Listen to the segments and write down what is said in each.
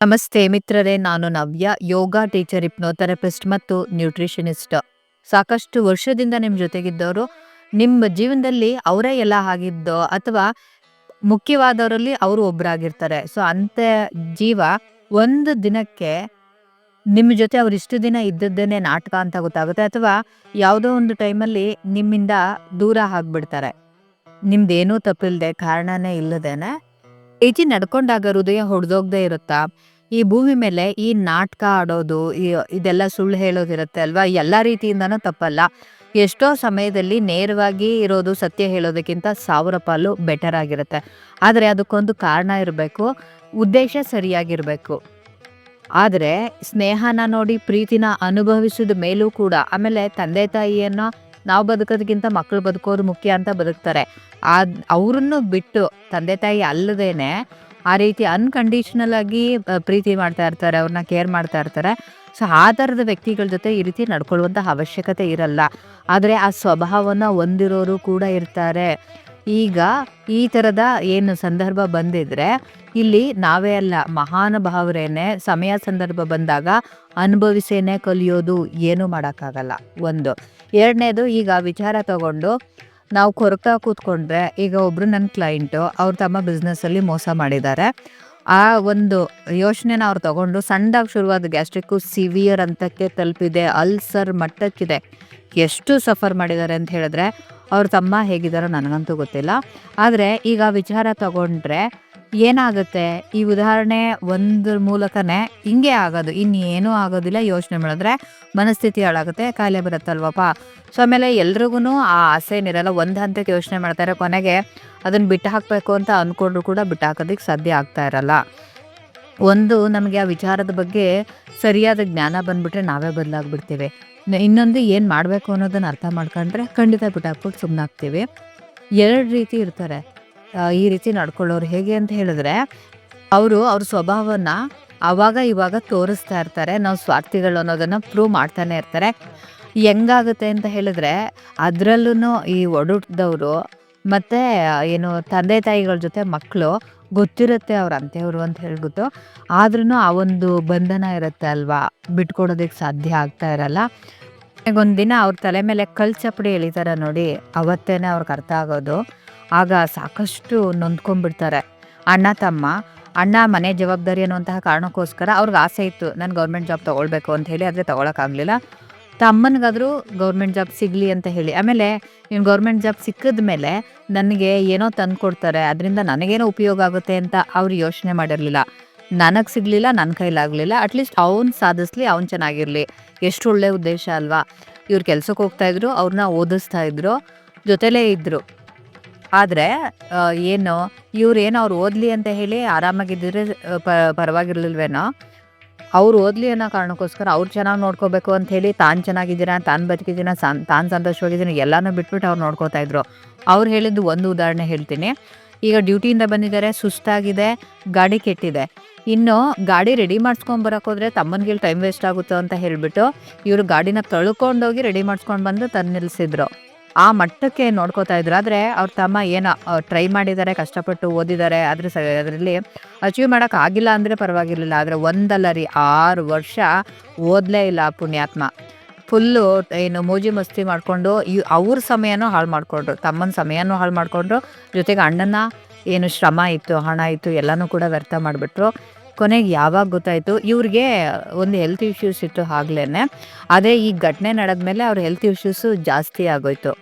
ನಮಸ್ತೆ ಮಿತ್ರರೇ, ನಾನು ನವ್ಯ, ಯೋಗ ಟೀಚರ್ ಇಪ್ನೋಥೆರಪಿಸ್ಟ್ ಮತ್ತು ನ್ಯೂಟ್ರಿಷನಿಸ್ಟ್. ಸಾಕಷ್ಟು ವರ್ಷದಿಂದ ನಿಮ್ಮ ಜೊತೆಗಿದ್ದವರು ನಿಮ್ಮ ಜೀವನದಲ್ಲಿ ಅವರೇ ಎಲ್ಲ ಆಗಿದ್ದೋ, ಅಥವಾ ಮುಖ್ಯವಾದವರಲ್ಲಿ ಅವರು ಒಬ್ಬರಾಗಿರ್ತಾರೆ ಸೊ ಅಂತ ಜೀವ ಒಂದು ದಿನಕ್ಕೆ ನಿಮ್ಮ ಜೊತೆ ಅವ್ರು ಇಷ್ಟು ದಿನ ಇದ್ದದ್ದೇನೆ ನಾಟಕ ಅಂತ ಗೊತ್ತಾಗುತ್ತೆ, ಅಥವಾ ಯಾವುದೋ ಒಂದು ಟೈಮಲ್ಲಿ ನಿಮ್ಮಿಂದ ದೂರ ಆಗ್ಬಿಡ್ತಾರೆ. ನಿಮ್ದೇನೂ ತಪ್ಪಿಲ್ಲದೆ ಕಾರಣನೇ ಇಲ್ಲದೇನೆ. ಈಚಿ ನಡ್ಕೊಂಡಾಗ ಹೃದಯ ಹೊಡೆದೋಗ್ದೇ ಇರುತ್ತಾ? ಈ ಭೂಮಿ ಮೇಲೆ ಈ ನಾಟಕ ಆಡೋದು ಇದೆಲ್ಲ ಸುಳ್ಳು ಹೇಳೋದಿರುತ್ತೆ ಅಲ್ವಾ? ಎಲ್ಲ ರೀತಿಯಿಂದನೂ ತಪ್ಪಲ್ಲ. ಎಷ್ಟೋ ಸಮಯದಲ್ಲಿ ನೇರವಾಗಿ ಇರೋದು ಸತ್ಯ ಹೇಳೋದಕ್ಕಿಂತ ಸಾವಿರ ಪಾಲು ಬೆಟರ್ ಆಗಿರುತ್ತೆ. ಆದರೆ ಅದಕ್ಕೊಂದು ಕಾರಣ ಇರಬೇಕು, ಉದ್ದೇಶ ಸರಿಯಾಗಿರಬೇಕು. ಆದರೆ ಸ್ನೇಹನ ನೋಡಿ ಪ್ರೀತಿನ ಅನುಭವಿಸಿದ ಮೇಲೂ ಕೂಡ, ಆಮೇಲೆ ತಂದೆ ತಾಯಿಯನ್ನು ನಾವು ಬದುಕೋದಕ್ಕಿಂತ ಮಕ್ಕಳು ಬದುಕೋರು ಮುಖ್ಯ ಅಂತ ಬದುಕ್ತಾರೆ. ಆ ಅವರನ್ನು ಬಿಟ್ಟು ತಂದೆ ತಾಯಿ ಅಲ್ಲದೇನೆ ಆ ರೀತಿ ಅನ್ಕಂಡೀಷನಲ್ ಆಗಿ ಪ್ರೀತಿ ಮಾಡ್ತಾ ಇರ್ತಾರೆ, ಅವ್ರನ್ನ ಕೇರ್ ಮಾಡ್ತಾ ಇರ್ತಾರೆ. ಸೊ ಆ ಥರದ ವ್ಯಕ್ತಿಗಳ ಜೊತೆ ಈ ರೀತಿ ನಡ್ಕೊಳ್ಳುವಂಥ ಅವಶ್ಯಕತೆ ಇರಲ್ಲ. ಆದರೆ ಆ ಸ್ವಭಾವವನ್ನು ಹೊಂದಿರೋರು ಕೂಡ ಇರ್ತಾರೆ. ಈಗ ಈ ಥರದ ಏನು ಸಂದರ್ಭ ಬಂದಿದ್ರೆ, ಇಲ್ಲಿ ನಾವೇ ಅಲ್ಲ ಮಹಾನುಭಾವರೇನೆ ಸಮಯ ಸಂದರ್ಭ ಬಂದಾಗ ಅನುಭವಿಸೇನೆ ಕಲಿಯೋದು ಏನೂ ಮಾಡೋಕ್ಕಾಗಲ್ಲ. ಒಂದು. ಎರಡನೇದು ಈಗ ವಿಚಾರ ತಗೊಂಡು ನಾವು ಕೊರತಾ ಕೂತ್ಕೊಂಡ್ರೆ ಈಗ ಒಬ್ರು ನನ್ನ ಕ್ಲೈಂಟು ಅವ್ರು ತಮ್ಮ ಬಿಸ್ನೆಸ್ಸಲ್ಲಿ ಮೋಸ ಮಾಡಿದ್ದಾರೆ. ಆ ಒಂದು ಯೋಚನೆನ ಅವ್ರು ತಗೊಂಡು ಸಣ್ಣದಾಗಿ ಶುರುವಾದ ಗ್ಯಾಸ್ಟ್ರಿಕ್ಕು ಸಿವಿಯರ್ ಅಂತಕ್ಕೆ ತಲುಪಿದೆ, ಅಲ್ಸರ್ ಮಟ್ಟಕ್ಕಿದೆ. ಎಷ್ಟು ಸಫರ್ ಮಾಡಿದ್ದಾರೆ ಅಂತ ಹೇಳಿದ್ರೆ, ಅವ್ರ ತಮ್ಮ ಹೇಗಿದ್ದಾರೋ ನನಗಂತೂ ಗೊತ್ತಿಲ್ಲ. ಆದರೆ ಈಗ ವಿಚಾರ ತಗೊಂಡ್ರೆ ಏನಾಗುತ್ತೆ? ಈ ಉದಾಹರಣೆ ಒಂದ್ರ ಮೂಲಕನೇ ಹಿಂಗೆ ಆಗೋದು. ಇನ್ನೇನೂ ಆಗೋದಿಲ್ಲ. ಯೋಚನೆ ಮಾಡಿದ್ರೆ ಮನಸ್ಥಿತಿ ಹಾಳಾಗುತ್ತೆ, ಕಾಯಿಲೆ ಬರುತ್ತಲ್ವಪ್ಪ. ಸೊ ಆಮೇಲೆ ಎಲ್ರಿಗೂ ಆ ಆಸೆ ಏನಿರಲ್ಲ ಒಂದು ಹಂತಕ್ಕೆ ಯೋಚನೆ ಮಾಡ್ತಾರೆ ಕೊನೆಗೆ ಅದನ್ನು ಬಿಟ್ಟು ಹಾಕಬೇಕು ಅಂತ ಅಂದ್ಕೊಂಡ್ರು ಕೂಡ ಬಿಟ್ಟು ಹಾಕೋದಕ್ಕೆ ಸಾಧ್ಯ ಆಗ್ತಾ ಇರಲ್ಲ. ಒಂದು, ನಮಗೆ ಆ ವಿಚಾರದ ಬಗ್ಗೆ ಸರಿಯಾದ ಜ್ಞಾನ ಬಂದ್ಬಿಟ್ರೆ ನಾವೇ ಬದಲಾಗ್ಬಿಡ್ತೀವಿ. ಇನ್ನೊಂದು ಏನು ಮಾಡಬೇಕು ಅನ್ನೋದನ್ನ ಅರ್ಥ ಮಾಡ್ಕೊಂಡ್ರೆ ಖಂಡಿತ ಬಿಟ್ಟು ಹಾಕ್ಬಿಟ್ಟು ಸುಮ್ಮನಾಗ್ತೀವಿ ಎರಡು ರೀತಿ ಇರ್ತಾರೆ. ಈ ರೀತಿ ನಡ್ಕೊಳ್ಳೋರು ಹೇಗೆ ಅಂತ ಹೇಳಿದ್ರೆ, ಅವರು ಅವ್ರ ಸ್ವಭಾವನ ಅವಾಗ ಇವಾಗ ತೋರಿಸ್ತಾ ಇರ್ತಾರೆ, ನಾವು ಸ್ವಾರ್ಥಿಗಳು ಅನ್ನೋದನ್ನ ಪ್ರೂವ್ ಮಾಡ್ತಾನೆ ಇರ್ತಾರೆ. ಹೆಂಗಾಗುತ್ತೆ ಅಂತ ಹೇಳಿದ್ರೆ ಅದರಲ್ಲೂ ಈ ಒಡುಟದವರು ಮತ್ತೆ ಏನು ತಂದೆ ತಾಯಿಗಳ ಜೊತೆ ಮಕ್ಕಳು ಗೊತ್ತಿರುತ್ತೆ ಅವ್ರ ಅಂತೆಯವರು ಅಂತ ಹೇಳ್ಬಿಟ್ಟು ಆದ್ರೂ ಆ ಒಂದು ಬಂಧನ ಇರುತ್ತೆ ಅಲ್ವಾ? ಬಿಟ್ಕೊಡೋದಕ್ಕೆ ಸಾಧ್ಯ ಆಗ್ತಾ ಇರಲ್ಲ. ಒಂದಿನ ಅವ್ರ ತಲೆ ಮೇಲೆ ಕಲ್ ಚಪ್ಪಡಿ ಎಳಿತಾರೆ ನೋಡಿ, ಅವತ್ತೇನೆ ಅವ್ರಿಗೆ ಅರ್ಥ ಆಗೋದು. ಆಗ ಸಾಕಷ್ಟು ನೊಂದ್ಕೊಂಡ್ಬಿಡ್ತಾರೆ. ಅಣ್ಣ, ತಮ್ಮ, ಅಣ್ಣ ಮನೆ ಜವಾಬ್ದಾರಿ ಅನ್ನುವಂತಹ ಕಾರಣಕ್ಕೋಸ್ಕರ ಅವ್ರಿಗೆ ಆಸೆ ಇತ್ತು, ನಾನು ಗೌರ್ಮೆಂಟ್ ಜಾಬ್ ತೊಗೊಳ್ಬೇಕು ಅಂತ ಹೇಳಿ, ಆದರೆ ತೊಗೊಳಕ್ಕಾಗಲಿಲ್ಲ. ತಮ್ಮನಿಗಾದರೂ ಗೌರ್ಮೆಂಟ್ ಜಾಬ್ ಸಿಗಲಿ ಅಂತ ಹೇಳಿ. ಆಮೇಲೆ ಇವ್ನು ಗೌರ್ಮೆಂಟ್ ಜಾಬ್ ಸಿಕ್ಕಿದ ಮೇಲೆ ನನಗೆ ಏನೋ ತಂದು ಕೊಡ್ತಾರೆ ಅದರಿಂದ ನನಗೇನೋ ಉಪಯೋಗ ಆಗುತ್ತೆ ಅಂತ ಅವ್ರು ಯೋಚನೆ ಮಾಡಿರಲಿಲ್ಲ. ನನಗೆ ಸಿಗಲಿಲ್ಲ ನನ್ನ ಕೈಲಾಗಲಿಲ್ಲ ಅಟ್ಲೀಸ್ಟ್ ಅವ್ನು ಸಾಧಿಸ್ಲಿ, ಅವ್ನು ಚೆನ್ನಾಗಿರಲಿ. ಎಷ್ಟು ಒಳ್ಳೆಯ ಉದ್ದೇಶ ಅಲ್ವಾ? ಇವ್ರು ಕೆಲಸಕ್ಕೆ ಹೋಗ್ತಾಯಿದ್ರು ಅವ್ರನ್ನ ಓದಿಸ್ತಾ ಇದ್ರು, ಜೊತೆಲೇ ಇದ್ರು. ಆದರೆ ಏನು ಇವ್ರೇನೋ ಅವ್ರು ಓದಲಿ ಅಂತ ಹೇಳಿ ಆರಾಮಾಗಿದ್ದರೆ ಪ, ಪರವಾಗಿರ್ಲಿಲ್ವೇನೋ, ಅವ್ರು ಓದಲಿ ಅನ್ನೋ ಕಾರಣಕ್ಕೋಸ್ಕರ ಅವ್ರು ಚೆನ್ನಾಗಿ ನೋಡ್ಕೋಬೇಕು ಅಂತ ಹೇಳಿ ತಾನು ಚೆನ್ನಾಗಿದ್ದೀರಾ, ತಾನು ಬದುಕಿದ್ದೀನ ಸನ್, ತಾನು ಸಂತೋಷವಾಗಿದ್ದೀನಿ ಎಲ್ಲನೂ ಬಿಟ್ಬಿಟ್ಟು ಅವ್ರು ನೋಡ್ಕೋತಾ ಇದ್ರು. ಅವ್ರು ಹೇಳಿದ್ದು ಒಂದು ಉದಾಹರಣೆ ಹೇಳ್ತೀನಿ. ಈಗ ಡ್ಯೂಟಿಯಿಂದ ಬಂದಿದ್ದಾರೆ, ಸುಸ್ತಾಗಿದೆ, ಗಾಡಿ ಕೆಟ್ಟಿದೆ. ಇನ್ನು ಗಾಡಿ ರೆಡಿ ಮಾಡಿಸ್ಕೊಂಡು ಬರೋಕ್ಕೋದ್ರೆ ತಮ್ಮನಿಗೆ ಟೈಮ್ ವೇಸ್ಟ್ ಆಗುತ್ತೆ ಅಂತ ಹೇಳಿಬಿಟ್ಟು ಇವರು ಗಾಡಿನ ತಳ್ಕೊಂಡೋಗಿ ರೆಡಿ ಮಾಡಿಸ್ಕೊಂಡು ಬಂದು ತಂದು ನಿಲ್ಲಿಸಿದ್ರು ಆ ಮಟ್ಟಕ್ಕೆ ನೋಡ್ಕೋತಾ ಇದ್ರು. ಆದರೆ ಅವ್ರ ತಮ್ಮ ಏನು ಟ್ರೈ ಮಾಡಿದ್ದಾರೆ, ಕಷ್ಟಪಟ್ಟು ಓದಿದ್ದಾರೆ. ಆದರೆ ಸ, ಅದರಲ್ಲಿ ಅಚೀವ್ ಮಾಡೋಕ್ಕಾಗಿಲ್ಲ ಅಂದರೆ ಪರವಾಗಿರಲಿಲ್ಲ. ಆದರೆ ಒಂದಲ್ಲ ರೀ, ಆರು ವರ್ಷ ಓದಲೇ ಇಲ್ಲ ಪುಣ್ಯಾತ್ಮ. ಫುಲ್ಲು ಏನು ಮೋಜಿ ಮಸ್ತಿ ಮಾಡಿಕೊಂಡು ಇವ್ ಅವ್ರ ಸಮಯನೂ ಹಾಳು ಮಾಡಿಕೊಂಡ್ರು. ತಮ್ಮನ ಸಮಯನೂ ಹಾಳು ಮಾಡಿಕೊಂಡ್ರು. ಜೊತೆಗೆ ಅಣ್ಣನ ಏನು ಶ್ರಮ ಇತ್ತು, ಹಣ ಇತ್ತು, ಎಲ್ಲನೂ ಕೂಡ ವ್ಯರ್ಥ ಮಾಡಿಬಿಟ್ರು. ಕೊನೆಗೆ ಯಾವಾಗ ಗೊತ್ತಾಯಿತು, ಇವ್ರಿಗೆ ಒಂದು ಹೆಲ್ತ್ ಇಶ್ಯೂಸ್ ಇತ್ತು ಆಗ್ಲೇ ಅದೇ ಈ ಘಟನೆ ನಡೆದ್ಮೇಲೆ ಅವ್ರ ಹೆಲ್ತ್ ಇಶ್ಯೂಸು ಜಾಸ್ತಿ ಆಗೋಯ್ತು.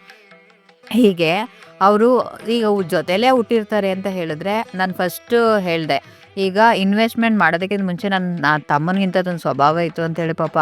ಹೀಗೆ ಅವರು ಈಗ ಜೊತೆಲೇ ಹುಟ್ಟಿರ್ತಾರೆ ಅಂತ ಹೇಳಿದ್ರೆ ನಾನು ಫಸ್ಟು ಹೇಳಿದೆ, ಈಗ ಇನ್ವೆಸ್ಟ್ಮೆಂಟ್ ಮಾಡೋದಕ್ಕಿಂತ ಮುಂಚೆ ನನ್ನ ತಮ್ಮನಿಗಿಂತ ಅದೊಂದು ಸ್ವಭಾವ ಇತ್ತು ಅಂತೇಳಿ ಪಾಪ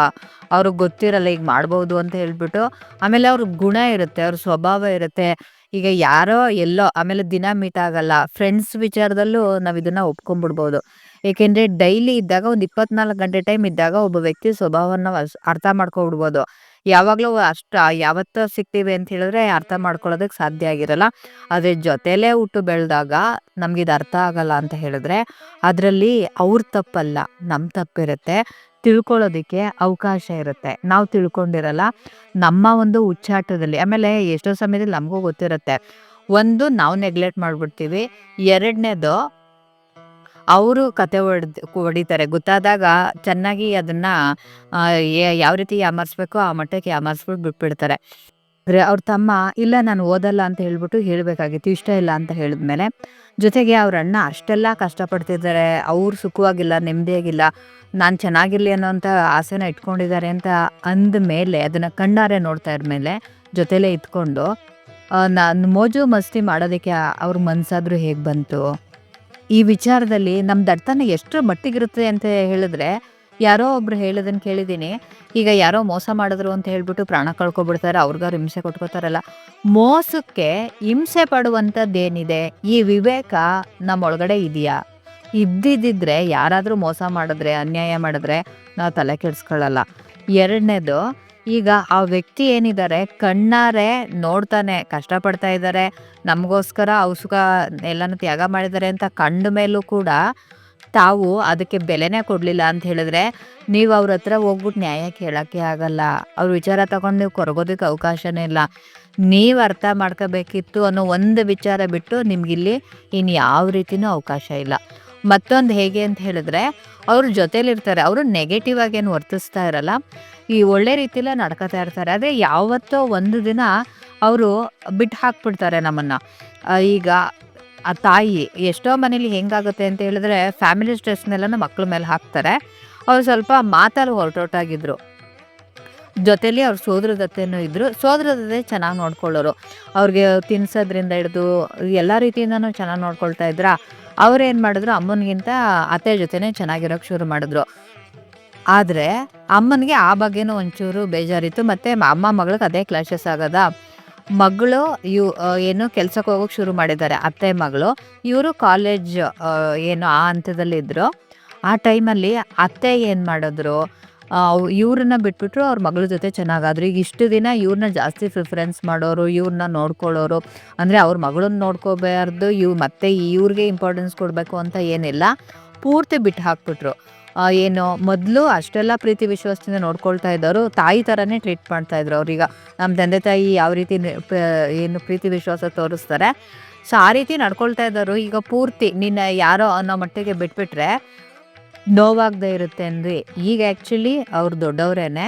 ಅವ್ರಿಗೆ ಗೊತ್ತಿರಲ್ಲ ಈಗ ಮಾಡ್ಬೋದು ಅಂತ ಹೇಳ್ಬಿಟ್ಟು, ಆಮೇಲೆ ಅವ್ರ ಗುಣ ಇರುತ್ತೆ, ಅವ್ರ ಸ್ವಭಾವ ಇರುತ್ತೆ. ಈಗ ಯಾರೋ ಎಲ್ಲೋ, ಆಮೇಲೆ ದಿನ ಮೀಟ್ ಆಗಲ್ಲ ಫ್ರೆಂಡ್ಸ್ ವಿಚಾರದಲ್ಲೂ ನಾವು ಇದನ್ನ ಒಪ್ಕೊಂಡ್ಬಿಡ್ಬೋದು. ಏಕೆಂದರೆ ಡೈಲಿ ಇದ್ದಾಗ ಒಂದು ಇಪ್ಪತ್ನಾಲ್ಕು ಗಂಟೆ ಟೈಮ್ ಇದ್ದಾಗ ಒಬ್ಬ ವ್ಯಕ್ತಿ ಸ್ವಭಾವನ ಅಸ್- ಅರ್ಥ ಮಾಡ್ಕೊಬಿಡ್ಬೋದು. ಯಾವಾಗಲೂ ಅಷ್ಟು ಯಾವತ್ತು ಸಿಗ್ತೀವಿ ಅಂತ ಹೇಳಿದ್ರೆ ಅರ್ಥ ಮಾಡ್ಕೊಳ್ಳೋದಕ್ಕೆ ಸಾಧ್ಯ ಆಗಿರಲ್ಲ. ಆದರೆ ಜೊತೆಲೇ ಹುಟ್ಟು ಬೆಳೆದಾಗ ನಮಗಿದು ಅರ್ಥ ಆಗಲ್ಲ ಅಂತ ಹೇಳಿದ್ರೆ ಅದರಲ್ಲಿ ಅವ್ರ ತಪ್ಪಲ್ಲ ನಮ್ಮ ತಪ್ಪಿರುತ್ತೆ. ತಿಳ್ಕೊಳ್ಳೋದಕ್ಕೆ ಅವಕಾಶ ಇರುತ್ತೆ. ನಾವು ತಿಳ್ಕೊಂಡಿರಲ್ಲ, ನಮ್ಮ ಒಂದು ಹುಚ್ಚಾಟದಲ್ಲಿ, ಆಮೇಲೆ ಎಷ್ಟೋ ಸಮಯದಲ್ಲಿ ನಮಗೂ ಗೊತ್ತಿರುತ್ತೆ. ಒಂದು ನಾವು ನೆಗ್ಲೆಕ್ಟ್ ಮಾಡಿಬಿಡ್ತೀವಿ, ಎರಡನೇದು ಅವರು ಕತೆ ಹೊಡ್ದ್, ಹೊಡಿತಾರೆ. ಗೊತ್ತಾದಾಗ ಚೆನ್ನಾಗಿ ಅದನ್ನ ಯಾವ ರೀತಿ ಯಾಮಾರಿಸ್ಬೇಕೋ ಆ ಮಟ್ಟಕ್ಕೆ ಯಾಮಾರಿಸ್ಬಿಟ್ಟು ಬಿಟ್ಬಿಡ್ತಾರೆ. ಅವ್ರ ತಮ್ಮ, ಇಲ್ಲ ನಾನು ಓದಲ್ಲ ಅಂತ ಹೇಳ್ಬಿಟ್ಟು ಹೇಳ್ಬೇಕಾಗಿತ್ತು, ಇಷ್ಟ ಇಲ್ಲ ಅಂತ ಹೇಳಿದ್ಮೇಲೆ ಜೊತೆಗೆ ಅವ್ರ ಅಣ್ಣ ಅಷ್ಟೆಲ್ಲ ಕಷ್ಟಪಡ್ತಿದ್ದಾರೆ, ಅವ್ರು ಸುಖವಾಗಿಲ್ಲ, ನೆಮ್ಮದಿಯಾಗಿಲ್ಲ, ನಾನು ಚೆನ್ನಾಗಿರ್ಲಿ ಅನ್ನೋಂಥ ಆಸೆನ ಇಟ್ಕೊಂಡಿದ್ದಾರೆ ಅಂತ ಅಂದ ಮೇಲೆ ಅದನ್ನ ಕಣ್ಣಾರೆ ನೋಡ್ತಾ ಇದ್ಮೇಲೆ ಜೊತೆಲೇ ಇದ್ಕೊಂಡು ನಾನು ಮೋಜು ಮಸ್ತಿ ಮಾಡೋದಕ್ಕೆ ಅವ್ರ ಮನ್ಸಾದ್ರೂ ಹೇಗೆ ಬಂತು ಈ ವಿಚಾರದಲ್ಲಿ ನಮ್ಮ ದಡ್ತನ ಎಷ್ಟು ಮಟ್ಟಿಗಿರುತ್ತೆ ಅಂತ ಹೇಳಿದ್ರೆ, ಯಾರೋ ಒಬ್ರು ಹೇಳೋದನ್ನ ಕೇಳಿದ್ದೀನಿ. ಈಗ ಯಾರೋ ಮೋಸ ಮಾಡಿದ್ರು ಅಂತ ಹೇಳ್ಬಿಟ್ಟು ಪ್ರಾಣ ಕಳ್ಕೊಬಿಡ್ತಾರೆ ಅವ್ರಿಗಾರು ಹಿಂಸೆ ಕೊಟ್ಕೋತಾರಲ್ಲ. ಮೋಸಕ್ಕೆ ಹಿಂಸೆ ಪಡುವಂಥದ್ದೇನಿದೆ? ಈ ವಿವೇಕ ನಮ್ಮೊಳಗಡೆ ಇದೆಯಾ? ಇದ್ದಿದ್ದಿದ್ರೆ ಯಾರಾದರೂ ಮೋಸ ಮಾಡಿದ್ರೆ, ಅನ್ಯಾಯ ಮಾಡಿದ್ರೆ ನಾವು ತಲೆ ಕೆಡಿಸ್ಕೊಳ್ಳಲ್ಲ ಎರಡನೇದು ಈಗ ಆ ವ್ಯಕ್ತಿ ಏನಿದ್ದಾರೆ ಕಣ್ಣಾರೆ ನೋಡ್ತಾನೆ, ಕಷ್ಟಪಡ್ತಾ ಇದ್ದಾರೆ ನಮಗೋಸ್ಕರ ಅವಸುಖ ಎಲ್ಲನೂ ತ್ಯಾಗ ಮಾಡಿದ್ದಾರೆ ಅಂತ ಕಂಡ ಮೇಲೂ ಕೂಡ ತಾವು ಅದಕ್ಕೆ ಬೆಲೆನೇ ಕೊಡಲಿಲ್ಲ ಅಂತ ಹೇಳಿದ್ರೆ ನೀವು ಅವ್ರ ಹತ್ರ ಹೋಗ್ಬಿಟ್ಟು ನ್ಯಾಯ ಕೇಳೋಕ್ಕೆ ಆಗಲ್ಲ. ಅವ್ರ ವಿಚಾರ ತಗೊಂಡು ನೀವು ಕೊರಗೋದಕ್ಕೆ ಅವಕಾಶನೇ ಇಲ್ಲ. ನೀವು ಅರ್ಥ ಮಾಡ್ಕೋಬೇಕಿತ್ತು ಅನ್ನೋ ಒಂದು ವಿಚಾರ ಬಿಟ್ಟು ನಿಮಗಿಲ್ಲಿ ಇನ್ನು ಯಾವ ರೀತಿಯೂ ಅವಕಾಶ ಇಲ್ಲ. ಮತ್ತೊಂದು ಹೇಗೆ ಅಂತ ಹೇಳಿದ್ರೆ, ಅವ್ರ ಜೊತೇಲಿರ್ತಾರೆ, ಅವರು ನೆಗೆಟಿವ್ ಆಗಿ ಏನು ವರ್ತಿಸ್ತಾ ಇರಲ್ಲ. ಈ ಒಳ್ಳೆ ರೀತಿಲೇ ನಡ್ಕೋತಾ ಇರ್ತಾರೆ. ಆದರೆ ಯಾವತ್ತೋ ಒಂದು ದಿನ ಅವರು ಬಿಟ್ಟು ಹಾಕ್ಬಿಡ್ತಾರೆ ನಮ್ಮನ್ನು. ಈಗ ಆ ತಾಯಿ ಎಷ್ಟೋ ಮನೇಲಿ ಹೆಂಗಾಗುತ್ತೆ ಅಂತ ಹೇಳಿದ್ರೆ ಫ್ಯಾಮಿಲಿ ಸ್ಟ್ರೆಸ್ನೆಲ್ಲ ಮಕ್ಳ ಮೇಲೆ ಹಾಕ್ತಾರೆ. ಅವ್ರು ಸ್ವಲ್ಪ ಮಾತಲ್ಲಿ ಹೊರಟೊಟ್ಟಾಗಿದ್ರು ಜೊತೆಲಿ ಅವ್ರ ಸೋದರದತ್ತೆನೂ ಇದ್ರು. ಸೋದರದತ್ತೆ ಚೆನ್ನಾಗಿ ನೋಡ್ಕೊಳ್ಳೋರು. ಅವ್ರಿಗೆ ತಿನ್ಸೋದ್ರಿಂದ ಹಿಡಿದು ಎಲ್ಲ ರೀತಿಯಿಂದನೂ ಚೆನ್ನಾಗಿ ನೋಡ್ಕೊಳ್ತಾ ಇದ್ರ? ಅವ್ರೇನು ಮಾಡಿದ್ರು? ಅಮ್ಮನಿಗಿಂತ ಅತ್ತೆ ಜೊತೆನೇ ಚೆನ್ನಾಗಿರೋಕೆ ಶುರು ಮಾಡಿದ್ರು. ಆದರೆ ಅಮ್ಮನಿಗೆ ಆ ಬಗ್ಗೆನೂ ಒಂಚೂರು ಬೇಜಾರಿತ್ತು. ಮತ್ತು ಅಮ್ಮ ಮಗಳಿಗೆ ಅದೇ ಕ್ಲಾಶಸ್ ಆಗೋದ. ಮಗಳು ಇವ್ ಏನು ಕೆಲ್ಸಕ್ಕೆ ಹೋಗೋಕೆ ಶುರು ಮಾಡಿದ್ದಾರೆ. ಅತ್ತೆ ಮಗಳು. ಇವರು ಕಾಲೇಜ್ ಏನು ಆ ಹಂತದಲ್ಲಿದ್ದರು ಆ ಟೈಮಲ್ಲಿ ಅತ್ತೆ ಏನು ಮಾಡಿದ್ರು? ಇವ್ರನ್ನ ಬಿಟ್ಬಿಟ್ರು ಅವ್ರ ಮಗಳ ಜೊತೆ ಚೆನ್ನಾಗಾದ್ರು. ಈಗ ಇಷ್ಟು ದಿನ ಇವ್ರನ್ನ ಜಾಸ್ತಿ ಪ್ರಿಫರೆನ್ಸ್ ಮಾಡೋರು, ಇವ್ರನ್ನ ನೋಡ್ಕೊಳ್ಳೋರು, ಅಂದರೆ ಅವ್ರ ಮಗಳನ್ನ ನೋಡ್ಕೋಬಾರ್ದು, ಇವ್ ಮತ್ತೆ ಇವ್ರಿಗೆ ಇಂಪಾರ್ಟೆನ್ಸ್ ಕೊಡಬೇಕು ಅಂತ ಏನಿಲ್ಲ. ಪೂರ್ತಿ ಬಿಟ್ಟು ಹಾಕ್ಬಿಟ್ರು. ಏನು, ಮೊದಲು ಅಷ್ಟೆಲ್ಲ ಪ್ರೀತಿ ವಿಶ್ವಾಸದಿಂದ ನೋಡ್ಕೊಳ್ತಾ ಇದ್ದವರು ತಾಯಿ ಥರನೇ ಟ್ರೀಟ್ ಮಾಡ್ತಾ ಇದ್ರು ಅವ್ರೀಗ ನಮ್ಮ ತಂದೆ ತಾಯಿ ಯಾವ ರೀತಿ ಏನು ಪ್ರೀತಿ ವಿಶ್ವಾಸ ತೋರಿಸ್ತಾರೆ, ಸೊ ಆ ರೀತಿ ನಡ್ಕೊಳ್ತಾ ಇದ್ದವರು ಈಗ ಪೂರ್ತಿ ನಿನ್ನ ಯಾರೋ ಅನ್ನೋ ಮಟ್ಟಿಗೆ ಬಿಟ್ಬಿಟ್ರೆ ನೋವಾಗದೆ ಇರುತ್ತೆ ಅಂದ್ವಿ. ಈಗ ಆ್ಯಕ್ಚುಲಿ ಅವ್ರು ದೊಡ್ಡವರೇನೆ.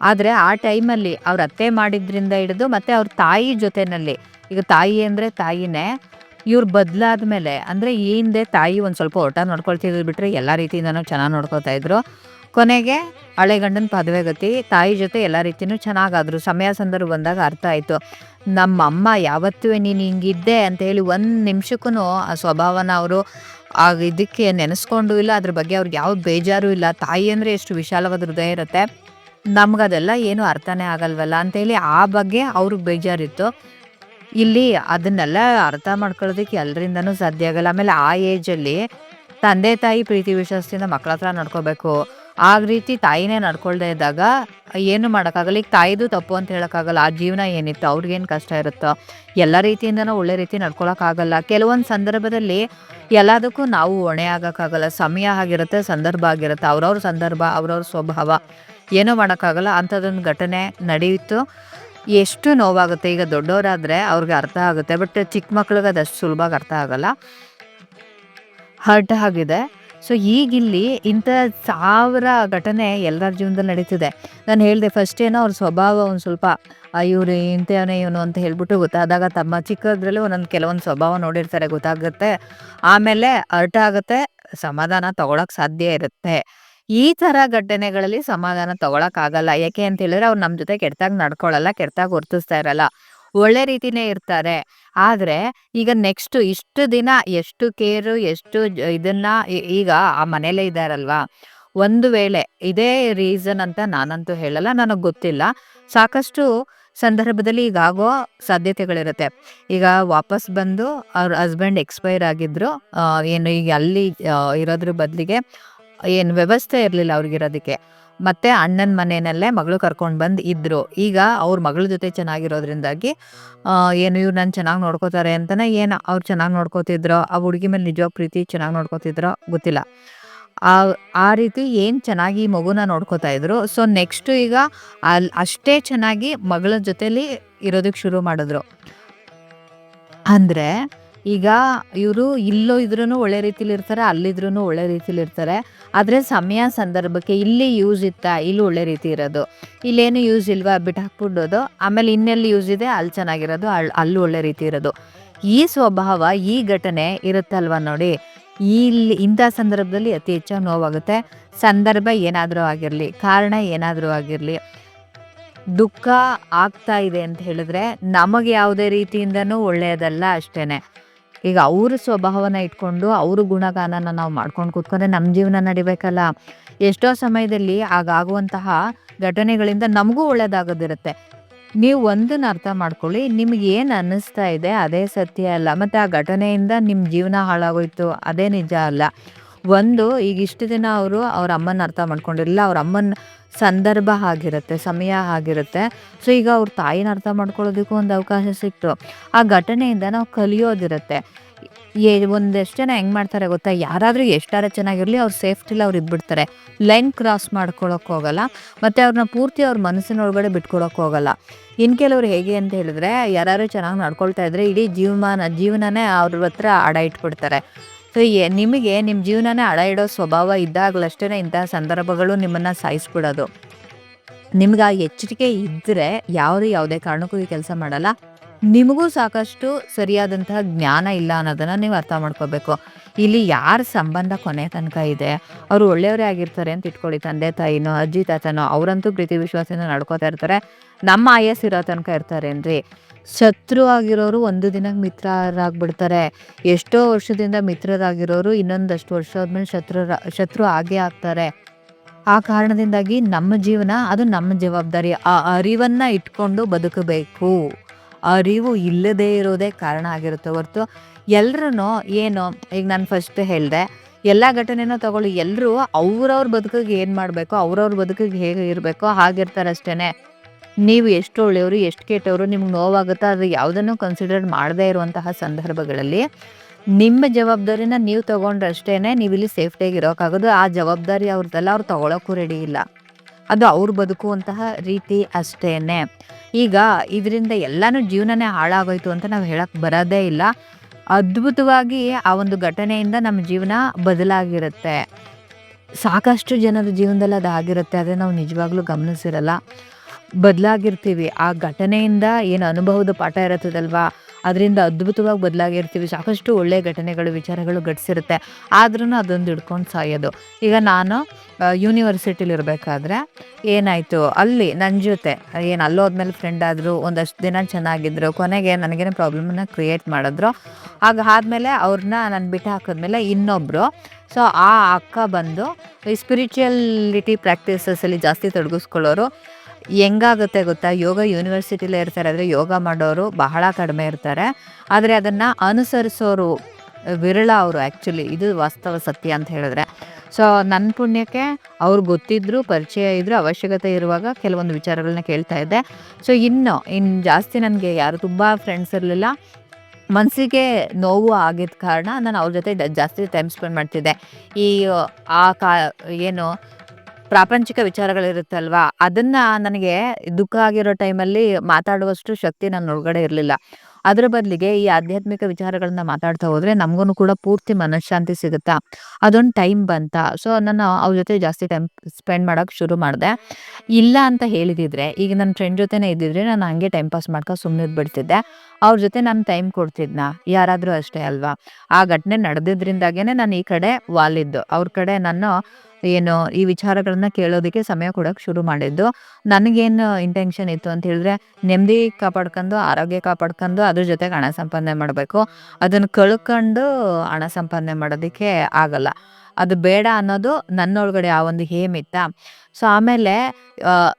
ಆದರೆ ಆ ಟೈಮಲ್ಲಿ ಅವ್ರ ಅತ್ತೆ ಮಾಡಿದ್ರಿಂದ ಹಿಡಿದು ಮತ್ತು ಅವ್ರ ತಾಯಿ ಜೊತೆನಲ್ಲಿ. ಈಗ ತಾಯಿ ಅಂದರೆ ತಾಯಿನೇ. ಇವ್ರು ಬದಲಾದ ಮೇಲೆ ಅಂದರೆ ಈ ಹಿಂದೆ ತಾಯಿ ಒಂದು ಸ್ವಲ್ಪ ಒಟ್ಟ ನೋಡ್ಕೊಳ್ತಿದ್ರು ಬಿಟ್ಟರೆ ಎಲ್ಲ ರೀತಿಯಿಂದನೂ ಚೆನ್ನಾಗಿ ನೋಡ್ಕೊತಾ ಇದ್ರು. ಕೊನೆಗೆ ಹಳೆ ಗಂಡನ ಪದವೆಗತಿ ತಾಯಿ ಜೊತೆ ಎಲ್ಲ ರೀತಿಯೂ ಚೆನ್ನಾಗಾದರು. ಸಮಯ ಸಂದರ್ಭ ಬಂದಾಗ ಅರ್ಥ ಆಯಿತು. ನಮ್ಮ ಅಮ್ಮ ಯಾವತ್ತೂ ನೀನು ಹಿಂಗಿದ್ದೆ ಅಂತೇಳಿ ಒಂದು ನಿಮಿಷಕ್ಕೂ ಆ ಸ್ವಭಾವನ ಅವರು ಆ ಇದಕ್ಕೆ ನೆನೆಸ್ಕೊಂಡು ಇಲ್ಲ, ಅದ್ರ ಬಗ್ಗೆ ಅವ್ರಿಗೆ ಯಾವ ಬೇಜಾರು ಇಲ್ಲ. ತಾಯಿ ಅಂದರೆ ಎಷ್ಟು ವಿಶಾಲವಾದ ಹೃದಯ ಇರುತ್ತೆ. ನಮ್ಗದೆಲ್ಲ ಏನು ಅರ್ಥನೇ ಆಗಲ್ವಲ್ಲ ಅಂತೇಳಿ ಆ ಬಗ್ಗೆ ಅವ್ರಿಗೆ ಬೇಜಾರಿತ್ತು. ಇಲ್ಲಿ ಅದನ್ನೆಲ್ಲ ಅರ್ಥ ಮಾಡ್ಕೊಳ್ಳೋದಕ್ಕೆ ಎಲ್ಲರಿಂದನೂ ಸಾಧ್ಯ ಆಗಲ್ಲ. ಆಮೇಲೆ ಆ ಏಜಲ್ಲಿ ತಂದೆ ತಾಯಿ ಪ್ರೀತಿ ವಿಶ್ವಾಸದಿಂದ ಮಕ್ಕಳ ಹತ್ರ ನಡ್ಕೋಬೇಕು. ಆ ರೀತಿ ತಾಯಿನೇ ನಡ್ಕೊಳ್ದೇ ಇದ್ದಾಗ ಏನು ಮಾಡೋಕ್ಕಾಗಲ್ಲ. ಈಗ ತಾಯಿದು ತಪ್ಪು ಅಂತ ಹೇಳೋಕ್ಕಾಗಲ್ಲ. ಆ ಜೀವನ ಏನಿತ್ತು? ಅವ್ರಿಗೇನು ಕಷ್ಟ ಇರುತ್ತೋ? ಎಲ್ಲ ರೀತಿಯಿಂದನೂ ಒಳ್ಳೆ ರೀತಿ ನಡ್ಕೊಳಕ್ಕಾಗಲ್ಲ. ಕೆಲವೊಂದು ಸಂದರ್ಭದಲ್ಲಿ ಎಲ್ಲದಕ್ಕೂ ನಾವು ಹೊಣೆ ಆಗೋಕ್ಕಾಗಲ್ಲ. ಸಮಯ ಆಗಿರುತ್ತೆ, ಸಂದರ್ಭ ಆಗಿರುತ್ತೆ. ಅವ್ರವ್ರ ಸಂದರ್ಭ, ಅವ್ರವ್ರ ಸ್ವಭಾವ. ಏನೂ ಮಾಡೋಕ್ಕಾಗಲ್ಲ. ಅಂಥದ್ದೊಂದು ಘಟನೆ ನಡೆಯಿತು ಎಷ್ಟು ನೋವಾಗುತ್ತೆ? ಈಗ ದೊಡ್ಡವರಾದರೆ ಅವ್ರಿಗೆ ಅರ್ಥ ಆಗುತ್ತೆ. ಬಟ್ ಚಿಕ್ಕ ಮಕ್ಳಿಗೆ ಅದಷ್ಟು ಸುಲಭವಾಗಿ ಅರ್ಥ ಆಗಲ್ಲ. ಹರ್ಟ್ ಆಗಿದೆ. ಸೊ ಈಗಿಲ್ಲಿ ಇಂಥ ಸಾವಿರ ಘಟನೆ ಎಲ್ಲರ ಜೀವನದಲ್ಲಿ ನಡೀತಿದೆ. ನಾನು ಹೇಳಿದೆ ಫಸ್ಟ್ ಏನೋ ಅವ್ರ ಸ್ವಭಾವ ಒಂದು ಸ್ವಲ್ಪ ಇವರು ಇಂಥವನೇ ಇವನು ಅಂತ ಹೇಳ್ಬಿಟ್ಟು ಗೊತ್ತಾದಾಗ ತಮ್ಮ ಚಿಕ್ಕದ್ರಲ್ಲಿ ಒಂದೊಂದು ಕೆಲವೊಂದು ಸ್ವಭಾವ ನೋಡಿರ್ತಾರೆ, ಗೊತ್ತಾಗುತ್ತೆ. ಆಮೇಲೆ ಅರ್ಟ್ ಆಗುತ್ತೆ, ಸಮಾಧಾನ ತಗೊಳಕ್ ಸಾಧ್ಯ ಇರುತ್ತೆ. ಈ ಥರ ಘಟನೆಗಳಲ್ಲಿ ಸಮಾಧಾನ ತಗೊಳಕ್ಕಾಗಲ್ಲ ಯಾಕೆ ಅಂತ ಹೇಳಿದ್ರೆ ಅವ್ರು ನಮ್ಮ ಜೊತೆ ಕೆಟ್ಟಾಗಿ ನಡ್ಕೊಳ್ಳಲ್ಲ ಕೆಟ್ಟಾಗಿ ವರ್ತಿಸ್ತಾ ಇರಲ್ಲ. ಒಳ್ಳೆ ರೀತಿನೇ ಇರ್ತಾರೆ. ಆದರೆ ಈಗ ನೆಕ್ಸ್ಟ್ ಇಷ್ಟು ದಿನ ಎಷ್ಟು ಕೇರು ಎಷ್ಟು ಇದನ್ನ ಈಗ ಆ ಮನೇಲೇ ಇದ್ದಾರಲ್ವಾ ಒಂದು ವೇಳೆ ಇದೇ ರೀಸನ್ ಅಂತ ನಾನಂತೂ ಹೇಳಲ್ಲ, ನನಗೆ ಗೊತ್ತಿಲ್ಲ. ಸಾಕಷ್ಟು ಸಂದರ್ಭದಲ್ಲಿ ಈಗಾಗೋ ಸಾಧ್ಯತೆಗಳಿರುತ್ತೆ. ಈಗ ವಾಪಸ್ ಬಂದು ಅವ್ರ ಹಸ್ಬೆಂಡ್ ಎಕ್ಸ್ಪೈರ್ ಆಗಿದ್ರು ಏನು ಈಗ ಅಲ್ಲಿ ಇರೋದ್ರ ಬದಲಿಗೆ ಏನು ವ್ಯವಸ್ಥೆ ಇರಲಿಲ್ಲ ಅವ್ರಿಗಿರೋದಕ್ಕೆ. ಮತ್ತೆ ಅಣ್ಣನ ಮನೆಯಲ್ಲೇ ಮಗಳು ಕರ್ಕೊಂಡು ಬಂದು ಇದ್ರು. ಈಗ ಅವ್ರ ಮಗಳ ಜೊತೆ ಚೆನ್ನಾಗಿರೋದ್ರಿಂದಾಗಿ ಏನು ಇವ್ರು ನನ್ನ ಚೆನ್ನಾಗಿ ನೋಡ್ಕೋತಾರೆ ಅಂತಲೇ ಏನು ಅವ್ರು ಚೆನ್ನಾಗಿ ನೋಡ್ಕೋತಿದ್ರೋ, ಆ ಹುಡುಗಿ ಮೇಲೆ ನಿಜವಾಗ ಪ್ರೀತಿ ಚೆನ್ನಾಗಿ ನೋಡ್ಕೋತಿದ್ರೋ ಗೊತ್ತಿಲ್ಲ. ಆ ಆ ರೀತಿ ಏನು ಚೆನ್ನಾಗಿ ಮಗುನ ನೋಡ್ಕೋತಾ ಇದ್ರು. ಸೊ ನೆಕ್ಸ್ಟು ಈಗ ಅಲ್ಲಿ ಅಷ್ಟೇ ಚೆನ್ನಾಗಿ ಮಗಳ ಜೊತೆಲಿ ಇರೋದಕ್ಕೆ ಶುರು ಮಾಡಿದ್ರು. ಅಂದರೆ ಈಗ ಇವರು ಇಲ್ಲೋ ಇದ್ರೂ ಒಳ್ಳೆ ರೀತಿಲಿ ಇರ್ತಾರೆ ಅಲ್ಲಿದ್ರೂ ಒಳ್ಳೆ ರೀತಿಲಿ ಇರ್ತಾರೆ. ಆದರೆ ಸಮಯ ಸಂದರ್ಭಕ್ಕೆ ಇಲ್ಲಿ ಯೂಸ್ ಇತ್ತಾ, ಇಲ್ಲಿ ಒಳ್ಳೆ ರೀತಿ ಇರೋದು. ಇಲ್ಲೇನು ಯೂಸ್ ಇಲ್ವಾ ಬಿಟ್ಟು ಹಾಕ್ಬಿಡೋದು. ಆಮೇಲೆ ಇನ್ನೆಲ್ಲಿ ಯೂಸ್ ಇದೆ, ಅಲ್ಲಿ ಚೆನ್ನಾಗಿರೋದು ಅಲ್ಲಿ ಅಲ್ಲೂ ಒಳ್ಳೆ ರೀತಿ ಇರೋದು. ಈ ಸ್ವಭಾವ, ಈ ಘಟನೆ ಇರುತ್ತಲ್ವ ನೋಡಿ. ಇಲ್ಲಿ, ಇಂಥ ಸಂದರ್ಭದಲ್ಲಿ ಅತಿ ಹೆಚ್ಚಾಗಿ ನೋವಾಗುತ್ತೆ. ಸಂದರ್ಭ ಏನಾದರೂ ಆಗಿರಲಿ, ಕಾರಣ ಏನಾದರೂ ಆಗಿರಲಿ, ದುಃಖ ಆಗ್ತಾ ಇದೆ ಅಂತ ಹೇಳಿದ್ರೆ ನಮಗೆ ಯಾವುದೇ ರೀತಿಯಿಂದನೂ ಒಳ್ಳೆಯದಲ್ಲ ಅಷ್ಟೇನೆ. ಈಗ ಅವ್ರ ಸ್ವಭಾವನ ಇಟ್ಕೊಂಡು ಅವ್ರ ಗುಣಗಾನನ ನಾವು ಮಾಡ್ಕೊಂಡು ಕೂತ್ಕೊಂಡ್ರೆ ನಮ್ಮ ಜೀವನ ನಡಿಬೇಕಲ್ಲ? ಎಷ್ಟೋ ಸಮಯದಲ್ಲಿ ಆಗಾಗುವಂತಹ ಘಟನೆಗಳಿಂದ ನಮಗೂ ಒಳ್ಳೇದಾಗೋದಿರುತ್ತೆ. ನೀವು ಒಂದನ್ನ ಅರ್ಥ ಮಾಡ್ಕೊಳ್ಳಿ, ನಿಮ್ಗೆ ಏನು ಅನ್ನಿಸ್ತಾ ಇದೆ ಅದೇ ಸತ್ಯ ಅಲ್ಲ. ಮತ್ತು ಆ ಘಟನೆಯಿಂದ ನಿಮ್ಮ ಜೀವನ ಹಾಳಾಗೋಯ್ತು, ಅದೇ ನಿಜ ಅಲ್ಲ. ಒಂದು, ಈಗ ಇಷ್ಟು ದಿನ ಅವರು ಅವ್ರ ಅಮ್ಮನ ಅರ್ಥ ಮಾಡ್ಕೊಂಡಿರಲಿಲ್ಲ ಅವ್ರ ಅಮ್ಮನ ಸಂದರ್ಭ ಆಗಿರುತ್ತೆ, ಸಮಯ ಆಗಿರುತ್ತೆ. ಸೊ, ಈಗ ಅವ್ರ ತಾಯಿನ ಅರ್ಥ ಮಾಡ್ಕೊಳ್ಳೋದಕ್ಕೂ ಒಂದು ಅವಕಾಶ ಸಿಕ್ತು. ಆ ಘಟನೆಯಿಂದ ನಾವು ಕಲಿಯೋದಿರುತ್ತೆ. ಏ ಒಂದೆಷ್ಟು ಜನ ಹೆಂಗೆ ಮಾಡ್ತಾರೆ ಗೊತ್ತಾ? ಯಾರಾದರೂ ಎಷ್ಟಾರ ಚೆನ್ನಾಗಿರಲಿ ಅವ್ರು ಸೇಫ್ಟಿಲಿ ಅವ್ರು ಇದ್ಬಿಡ್ತಾರೆ. ಲೈನ್ ಕ್ರಾಸ್ ಮಾಡ್ಕೊಳಕ್ಕೆ ಹೋಗಲ್ಲ. ಮತ್ತು ಅವ್ರನ್ನ ಪೂರ್ತಿ ಅವ್ರ ಮನಸ್ಸಿನೊಳಗಡೆ ಬಿಟ್ಕೊಳಕ್ಕೆ ಹೋಗಲ್ಲ. ಇನ್ನು ಕೆಲವ್ರು ಹೇಗೆ ಅಂತ ಹೇಳಿದ್ರೆ ಯಾರು ಚೆನ್ನಾಗಿ ನಡ್ಕೊಳ್ತಾ ಇದ್ರೆ ಇಡೀ ಜೀವಮಾನ, ಜೀವನನೇ ಅವ್ರ ಹತ್ರ ಅಡ ಇಟ್ಬಿಡ್ತಾರೆ. ಸೊ ನಿಮಗೆ ನಿಮ್ಮ ಜೀವನನೇ ಅಡ ಇಡೋ ಸ್ವಭಾವ ಇದ್ದಾಗಲಷ್ಟೇ ಇಂತಹ ಸಂದರ್ಭಗಳು ನಿಮ್ಮನ್ನು ಸಾಯಿಸ್ಬಿಡೋದು. ನಿಮ್ಗೆ ಆ ಎಚ್ಚರಿಕೆ ಇದ್ದರೆ ಯಾವುದೇ ಯಾವುದೇ ಕಾರಣಕ್ಕೂ ಈ ಕೆಲಸ ಮಾಡಲ್ಲ. ನಿಮಗೂ ಸಾಕಷ್ಟು ಸರಿಯಾದಂತಹ ಜ್ಞಾನ ಇಲ್ಲ ಅನ್ನೋದನ್ನು ನೀವು ಅರ್ಥ ಮಾಡ್ಕೋಬೇಕು. ಇಲ್ಲಿ ಯಾರ ಸಂಬಂಧ ಕೊನೆ ತನಕ ಇದೆ? ಅವರು ಒಳ್ಳೆಯವರೇ ಆಗಿರ್ತಾರೆ ಅಂತ ಇಟ್ಕೊಳ್ಳಿ. ತಂದೆ, ತಾಯಿನೋ, ಅಜ್ಜಿ, ತಾತನೋ, ಅವರಂತೂ ಪ್ರೀತಿ ವಿಶ್ವಾಸದಿಂದ ನಡ್ಕೋತಾ ಇರ್ತಾರೆ. ನಮ್ಮ ಆಯಸ್ ಇರೋ ತನಕ ಇರ್ತಾರೇನ್ರಿ ಶತ್ರು ಆಗಿರೋರು ಒಂದು ದಿನಕ್ಕೆ ಮಿತ್ರರಾಗ್ಬಿಡ್ತಾರೆ. ಎಷ್ಟೋ ವರ್ಷದಿಂದ ಮಿತ್ರರಾಗಿರೋರು ಇನ್ನೊಂದಷ್ಟು ವರ್ಷ ಆದ್ಮೇಲೆ ಶತ್ರು ಶತ್ರು ಆಗೇ ಆಗ್ತಾರೆ. ಆ ಕಾರಣದಿಂದಾಗಿ ನಮ್ಮ ಜೀವನ ಅದು ನಮ್ಮ ಜವಾಬ್ದಾರಿ. ಆ ಅರಿವನ್ನ ಇಟ್ಕೊಂಡು ಬದುಕಬೇಕು. ಅರಿವು ಇಲ್ಲದೇ ಇರೋದೇ ಕಾರಣ ಆಗಿರುತ್ತೆ ಹೊರತು ಎಲ್ರೂ ಏನು, ಈಗ ನಾನು ಫಸ್ಟ್ ಹೇಳಿದೆ, ಎಲ್ಲ ಘಟನೆನ ತಗೊಳ್ಳಿ. ಎಲ್ಲರೂ ಅವ್ರವ್ರ ಬದುಕಿಗೆ ಏನು ಮಾಡಬೇಕು, ಅವ್ರವ್ರ ಬದುಕಿಗೆ ಹೇಗೆ ಇರಬೇಕೋ, ಹಾಗಿರ್ತಾರೆ ಅಷ್ಟೇ ನೀವು ಎಷ್ಟು ಒಳ್ಳೆಯವರು, ಎಷ್ಟು ಕೆಟ್ಟವರು, ನಿಮ್ಗೆ ನೋವಾಗುತ್ತೋ ಅದು ಯಾವುದನ್ನು ಕನ್ಸಿಡರ್ ಮಾಡದೇ ಇರುವಂತಹ ಸಂದರ್ಭಗಳಲ್ಲಿ ನಿಮ್ಮ ಜವಾಬ್ದಾರಿನ ನೀವು ತೊಗೊಂಡ್ರಷ್ಟೇ ನೀವು ಇಲ್ಲಿ ಸೇಫ್ಟಿಯಾಗಿ ಇರೋಕ್ಕಾಗೋದು ಆ ಜವಾಬ್ದಾರಿ ಅವ್ರದ್ದೆಲ್ಲ ಅವ್ರು ತಗೊಳಕ್ಕೂ ರೆಡಿ ಇಲ್ಲ. ಅದು ಅವ್ರು ಬದುಕುವಂತಹ ರೀತಿ ಅಷ್ಟೇ ಈಗ ಇದರಿಂದ ಎಲ್ಲನೂ ಜೀವನನೇ ಹಾಳಾಗೋಯ್ತು ಅಂತ ನಾವು ಹೇಳಕ್ಕೆ ಬರೋದೇ ಇಲ್ಲ. ಅದ್ಭುತವಾಗಿ ಆ ಒಂದು ಘಟನೆಯಿಂದ ನಮ್ಮ ಜೀವನ ಬದಲಾಗಿರುತ್ತೆ. ಸಾಕಷ್ಟು ಜನರ ಜೀವನದಲ್ಲಿ ಅದು ಆಗಿರುತ್ತೆ ಅದೇ ನಾವು ನಿಜವಾಗ್ಲೂ ಗಮನಿಸಿರಲ್ಲ. ಬದಲಾಗಿರ್ತೀವಿ. ಆ ಘಟನೆಯಿಂದ ಏನು ಅನುಭವದ ಪಾಠ ಇರುತ್ತದಲ್ವಾ? ಅದರಿಂದ ಅದ್ಭುತವಾಗಿ ಬದಲಾಗಿರ್ತೀವಿ. ಸಾಕಷ್ಟು ಒಳ್ಳೆಯ ಘಟನೆಗಳು, ವಿಚಾರಗಳು ಘಟಿಸಿರುತ್ತೆ. ಆದ್ರೂ ಅದೊಂದು ಹಿಡ್ಕೊಂಡು ಸಾಯೋದು. ಈಗ ನಾನು ಯೂನಿವರ್ಸಿಟಿಲಿ ಇರಬೇಕಾದ್ರೆ ಏನಾಯಿತು? ಅಲ್ಲಿ ನನ್ನ ಜೊತೆ, ಏನು ಅಲ್ಲೋದ್ಮೇಲೆ ಫ್ರೆಂಡ್ ಆದರು, ಒಂದಷ್ಟು ದಿನ ಚೆನ್ನಾಗಿದ್ದರು ಕೊನೆಗೆ ನನಗೇನೋ ಪ್ರಾಬ್ಲಮನ್ನು ಕ್ರಿಯೇಟ್ ಮಾಡಿದ್ರು. ಆಗ ಆದಮೇಲೆ ಅವ್ರನ್ನ ನಾನು ಬಿಟ್ಟು ಹಾಕಿದ್ಮೇಲೆ ಇನ್ನೊಬ್ಬರು ಸೊ ಆ ಅಕ್ಕ ಬಂದು ಈ ಸ್ಪಿರಿಚುಯಲಿಟಿ ಪ್ರಾಕ್ಟೀಸಸಲ್ಲಿ ಜಾಸ್ತಿ ತೊಡಗಿಸ್ಕೊಳ್ಳೋರು. ಹೆಂಗಾಗುತ್ತೆ ಗೊತ್ತಾ? ಯೋಗ ಯೂನಿವರ್ಸಿಟಿಲೇ ಇರ್ತಾರೆ. ಆದರೆ ಯೋಗ ಮಾಡೋರು ಬಹಳ ಕಡಿಮೆ ಇರ್ತಾರೆ. ಆದರೆ ಅದನ್ನು ಅನುಸರಿಸೋರು ವಿರಳ ಅವರು ಆ್ಯಕ್ಚುಲಿ ಇದು ವಾಸ್ತವ ಸತ್ಯ ಅಂತ ಹೇಳಿದ್ರೆ. ಸೊ ನನ್ನ ಪುಣ್ಯಕ್ಕೆ ಅವ್ರು ಗೊತ್ತಿದ್ರು, ಪರಿಚಯ ಇದ್ದರೂ ಅವಶ್ಯಕತೆ ಇರುವಾಗ ಕೆಲವೊಂದು ವಿಚಾರಗಳನ್ನ ಕೇಳ್ತಾ ಇದ್ದೆ. ಸೊ ಇನ್ನು ಇನ್ನು ಜಾಸ್ತಿ ನನಗೆ ಯಾರು ತುಂಬ ಫ್ರೆಂಡ್ಸ್ ಇರಲಿಲ್ಲ. ಮನಸ್ಸಿಗೆ ನೋವು ಆಗಿದ್ದ ಕಾರಣ ನಾನು ಅವ್ರ ಜೊತೆ ಜಾಸ್ತಿ ಟೈಮ್ ಸ್ಪೆಂಡ್ ಮಾಡ್ತಿದ್ದೆ. ಈ, ಆ ಕಾ, ಏನು ಪ್ರಾಪಂಚಿಕ ವಿಚಾರಗಳಿರುತ್ತಲ್ವಾ? ಅದನ್ನ ನನಗೆ ದುಃಖ ಆಗಿರೋ ಟೈಮಲ್ಲಿ ಮಾತಾಡುವಷ್ಟು ಶಕ್ತಿ ನನ್ನ ಒಳಗಡೆ ಇರಲಿಲ್ಲ. ಅದ್ರ ಬದಲಿಗೆ ಈ ಆಧ್ಯಾತ್ಮಿಕ ವಿಚಾರಗಳನ್ನ ಮಾತಾಡ್ತಾ ಹೋದ್ರೆ ನಮ್ಗೂ ಕೂಡ ಪೂರ್ತಿ ಮನಃಶಾಂತಿ ಸಿಗುತ್ತಾ? ಅದೊಂದು ಟೈಮ್ ಬಂತ. ಸೊ, ನಾನು ಅವ್ರ ಜೊತೆ ಜಾಸ್ತಿ ಟೈಮ್ ಸ್ಪೆಂಡ್ ಮಾಡೋಕೆ ಶುರು ಮಾಡಿದೆ. ಇಲ್ಲ ಅಂತ ಹೇಳಿದಿದ್ರೆ, ಈಗ ನನ್ನ ಫ್ರೆಂಡ್ ಜೊತೆನೇ ಇದ್ದಿದ್ರೆ ನಾನು ಹಂಗೆ ಟೈಮ್ ಪಾಸ್ ಮಾಡ್ಕೊಂಡು ಸುಮ್ಮನೆ ಬಿಡ್ತಿದ್ದೆ ಅವ್ರ ಜೊತೆ ನಾನು ಟೈಮ್ ಕೊಡ್ತಿದ್ನ. ಯಾರಾದರೂ ಅಷ್ಟೇ ಅಲ್ವಾ? ಆ ಘಟನೆ ನಡೆದಿದ್ರಿಂದಾಗೇನೆ ನಾನು ಈ ಕಡೆ ವಾಲಿದ್ದು ಅವ್ರ ಕಡೆ ನಾನು ಏನು ಈ ವಿಚಾರಗಳನ್ನ ಕೇಳೋದಕ್ಕೆ ಸಮಯ ಕೊಡೋಕೆ ಶುರು ಮಾಡಿದ್ದು. ನನಗೇನು ಇಂಟೆನ್ಷನ್ ಇತ್ತು ಅಂತ ಹೇಳಿದ್ರೆ, ನೆಮ್ಮದಿ ಕಾಪಾಡ್ಕೊಂಡು, ಆರೋಗ್ಯ ಕಾಪಾಡ್ಕೊಂಡು ಅದ್ರ ಜೊತೆಗೆ ಹಣ ಸಂಪಾದನೆ ಮಾಡಬೇಕು. ಅದನ್ನು ಕಳ್ಕೊಂಡು ಹಣ ಸಂಪಾದನೆ ಮಾಡೋದಕ್ಕೆ ಆಗಲ್ಲ. ಅದು ಬೇಡ ಅನ್ನೋದು ನನ್ನೊಳಗಡೆ ಆ ಒಂದು ಹೇಮಿತ್ತ. ಸೊ ಆಮೇಲೆ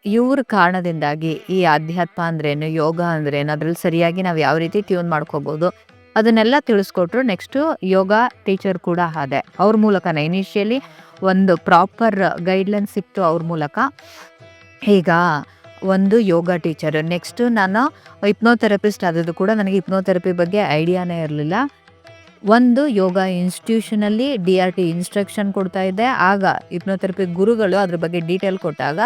ಇವ್ರ ಕಾರಣದಿಂದಾಗಿ ಈ ಅಧ್ಯಾತ್ಮ ಅಂದ್ರೇನು, ಯೋಗ ಅಂದ್ರೇನು, ಅದ್ರಲ್ಲಿ ಸರಿಯಾಗಿ ನಾವು ಯಾವ ರೀತಿ ಟ್ಯೂನ್ ಮಾಡ್ಕೋಬೋದು ಅದನ್ನೆಲ್ಲ ತಿಳಿಸ್ಕೊಟ್ರು. ನೆಕ್ಸ್ಟು ಯೋಗ ಟೀಚರ್ ಕೂಡ ಆದೆ. ಅವ್ರ ಮೂಲಕನೇ ಇನಿಷಿಯಲಿ ಒಂದು ಪ್ರಾಪರ್ ಗೈಡ್ಲೈನ್ಸ್ ಸಿಕ್ತು ಅವ್ರ ಮೂಲಕ. ಈಗ ಒಂದು ಯೋಗ ಟೀಚರ್ ನೆಕ್ಸ್ಟು ನಾನು ಹಿಪ್ನೋಥೆರಪಿಸ್ಟ್ ಆದದ್ದು ಕೂಡ ನನಗೆ ಹಿಪ್ನೋಥೆರಪಿ ಬಗ್ಗೆ ಐಡಿಯಾನೇ ಇರಲಿಲ್ಲ. ಒಂದು ಯೋಗ ಇನ್ಸ್ಟಿಟ್ಯೂಷನಲ್ಲಿ ಡಿ ಆರ್ ಟಿ ಇನ್ಸ್ಟ್ರಕ್ಷನ್ ಕೊಡ್ತಾ ಇದ್ದೆ. ಆಗ ಹಿಪ್ನೋಥೆರಪಿ ಗುರುಗಳು ಅದ್ರ ಬಗ್ಗೆ ಡೀಟೇಲ್ ಕೊಟ್ಟಾಗ